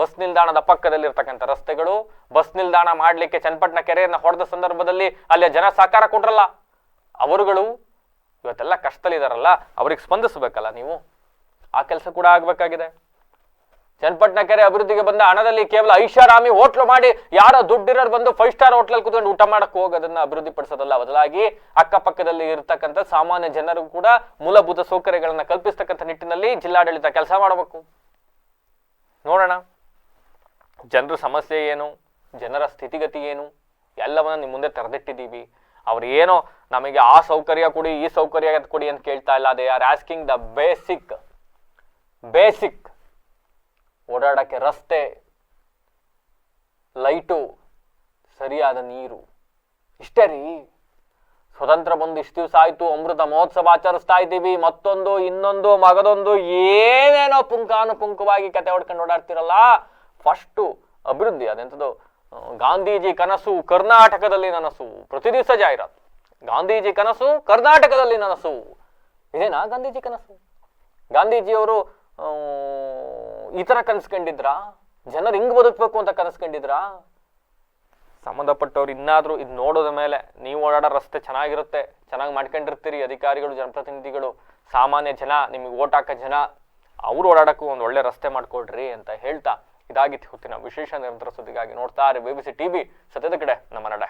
ಬಸ್ ನಿಲ್ದಾಣದ ಪಕ್ಕದಲ್ಲಿರ್ತಕ್ಕಂಥ ರಸ್ತೆಗಳು, ಬಸ್ ನಿಲ್ದಾಣ ಮಾಡ್ಲಿಕ್ಕೆ ಚನ್ನಪಟ್ಟಣ ಕೆರೆಯನ್ನು ಹೊಡೆದ ಸಂದರ್ಭದಲ್ಲಿ ಅಲ್ಲಿ ಜನ ಸಹಕಾರ ಕೊಟ್ರಲ್ಲ. ಅವರುಗಳು ಇವತ್ತೆಲ್ಲ ಕಷ್ಟದಲ್ಲಿದ್ದಾರಲ್ಲ ಅವ್ರಿಗೆ ಸ್ಪಂದಿಸಬೇಕಲ್ಲ ನೀವು? ಆ ಕೆಲಸ ಕೂಡ ಆಗಬೇಕಾಗಿದೆ. ಚನ್ನಪಟ್ಟಣ ಕೆರೆ ಅಭಿವೃದ್ಧಿಗೆ ಬಂದ ಹಣದಲ್ಲಿ ಕೇವಲ ಐಷಾರಾಮಿ ಹೋಟ್ಲು ಮಾಡಿ ಯಾರೋ ದುಡ್ಡಿರೋರು ಬಂದು ಫೈವ್ ಸ್ಟಾರ್ ಹೋಟ್ಲಲ್ಲಿ ಕುತ್ಕೊಂಡು ಊಟ ಮಾಡಕ್ ಹೋಗೋದನ್ನ ಅಭಿವೃದ್ಧಿ ಪಡಿಸೋದಲ್ಲ ಬದಲಾಗಿ ಅಕ್ಕಪಕ್ಕದಲ್ಲಿ ಇರತಕ್ಕಂಥ ಸಾಮಾನ್ಯ ಜನರಿಗೂ ಕೂಡ ಮೂಲಭೂತ ಸೌಕರ್ಯಗಳನ್ನ ಕಲ್ಪಿಸ್ತಕ್ಕಂಥ ನಿಟ್ಟಿನಲ್ಲಿ ಜಿಲ್ಲಾಡಳಿತ ಕೆಲಸ ಮಾಡಬೇಕು. ನೋಡೋಣ. ಜನರ ಸಮಸ್ಯೆ ಏನು? ಜನರ ಸ್ಥಿತಿಗತಿ ಏನು? ಎಲ್ಲವನ್ನ ನಿಮ್ಮ ಮುಂದೆ ತೆರೆದಿಟ್ಟಿದ್ದೀವಿ. ಅವ್ರು ಏನೋ ನಮಗೆ ಆ ಸೌಕರ್ಯ ಕೊಡಿ, ಈ ಸೌಕರ್ಯ ಕೊಡಿ ಅಂತ ಕೇಳ್ತಾ ಇಲ್ಲ. They are asking the basic basic ಓಡಾಡಕ್ಕೆ ರಸ್ತೆ, ಲೈಟು, ಸರಿಯಾದ ನೀರು. ಇಷ್ಟೇ ರೀ. ಸ್ವತಂತ್ರ ಬಂದು ಇಷ್ಟು ದಿವಸ ಆಯಿತು, ಅಮೃತ ಮಹೋತ್ಸವ ಆಚರಿಸ್ತಾ ಇದ್ದೀವಿ. ಮತ್ತೊಂದು, ಇನ್ನೊಂದು, ಮಗದೊಂದು, ಏನೇನೋ ಪುಂಕಾನುಪುಂಕವಾಗಿ ಕತೆ ಹೊಡ್ಕೊಂಡು ಓಡಾಡ್ತಿರಲ್ಲ ಫಸ್ಟು ಅಭಿವೃದ್ಧಿ. ಅದೆಂಥದ್ದು ಗಾಂಧೀಜಿ ಕನಸು ಕರ್ನಾಟಕದಲ್ಲಿ ನನಸು. ಪ್ರತಿ ದಿವಸ ಜಾಹೀರಾತು. ಗಾಂಧೀಜಿ ಕನಸು ಕರ್ನಾಟಕದಲ್ಲಿ ನನಸು. ಇದೇನಾ ಗಾಂಧೀಜಿ ಕನಸು? ಗಾಂಧೀಜಿಯವರು ಈ ಥರ ಕನಸ್ಕೊಂಡಿದ್ರಾ? ಜನರು ಹಿಂಗ್ ಬದುಕಬೇಕು ಅಂತ ಕನಸ್ಕೊಂಡಿದ್ರಾ? ಸಂಬಂಧಪಟ್ಟವ್ರು ಇನ್ನಾದರೂ ಇದು ನೋಡೋದ ಮೇಲೆ ನೀವು ಓಡಾಡೋ ರಸ್ತೆ ಚೆನ್ನಾಗಿರುತ್ತೆ, ಚೆನ್ನಾಗಿ ಮಾಡ್ಕೊಂಡಿರ್ತೀರಿ, ಅಧಿಕಾರಿಗಳು, ಜನಪ್ರತಿನಿಧಿಗಳು, ಸಾಮಾನ್ಯ ಜನ, ನಿಮಗೆ ಓಟ್ ಹಾಕೋ ಜನ, ಅವ್ರು ಓಡಾಡಕ್ಕೂ ಒಂದು ಒಳ್ಳೆ ರಸ್ತೆ ಮಾಡ್ಕೊಡ್ರಿ ಅಂತ ಹೇಳ್ತಾ ಇದಾಗಿತ್ತು ಹೊತ್ತಿನ ವಿಶೇಷ ನಿರಂತರ ಸುದ್ದಿಗಾಗಿ ನೋಡ್ತಾ ಇರಿ. ಬಿ ಸಿ ಟಿವಿ ಸತ್ಯದ ಕಡೆ ನಮ್ಮ ನಡೆ.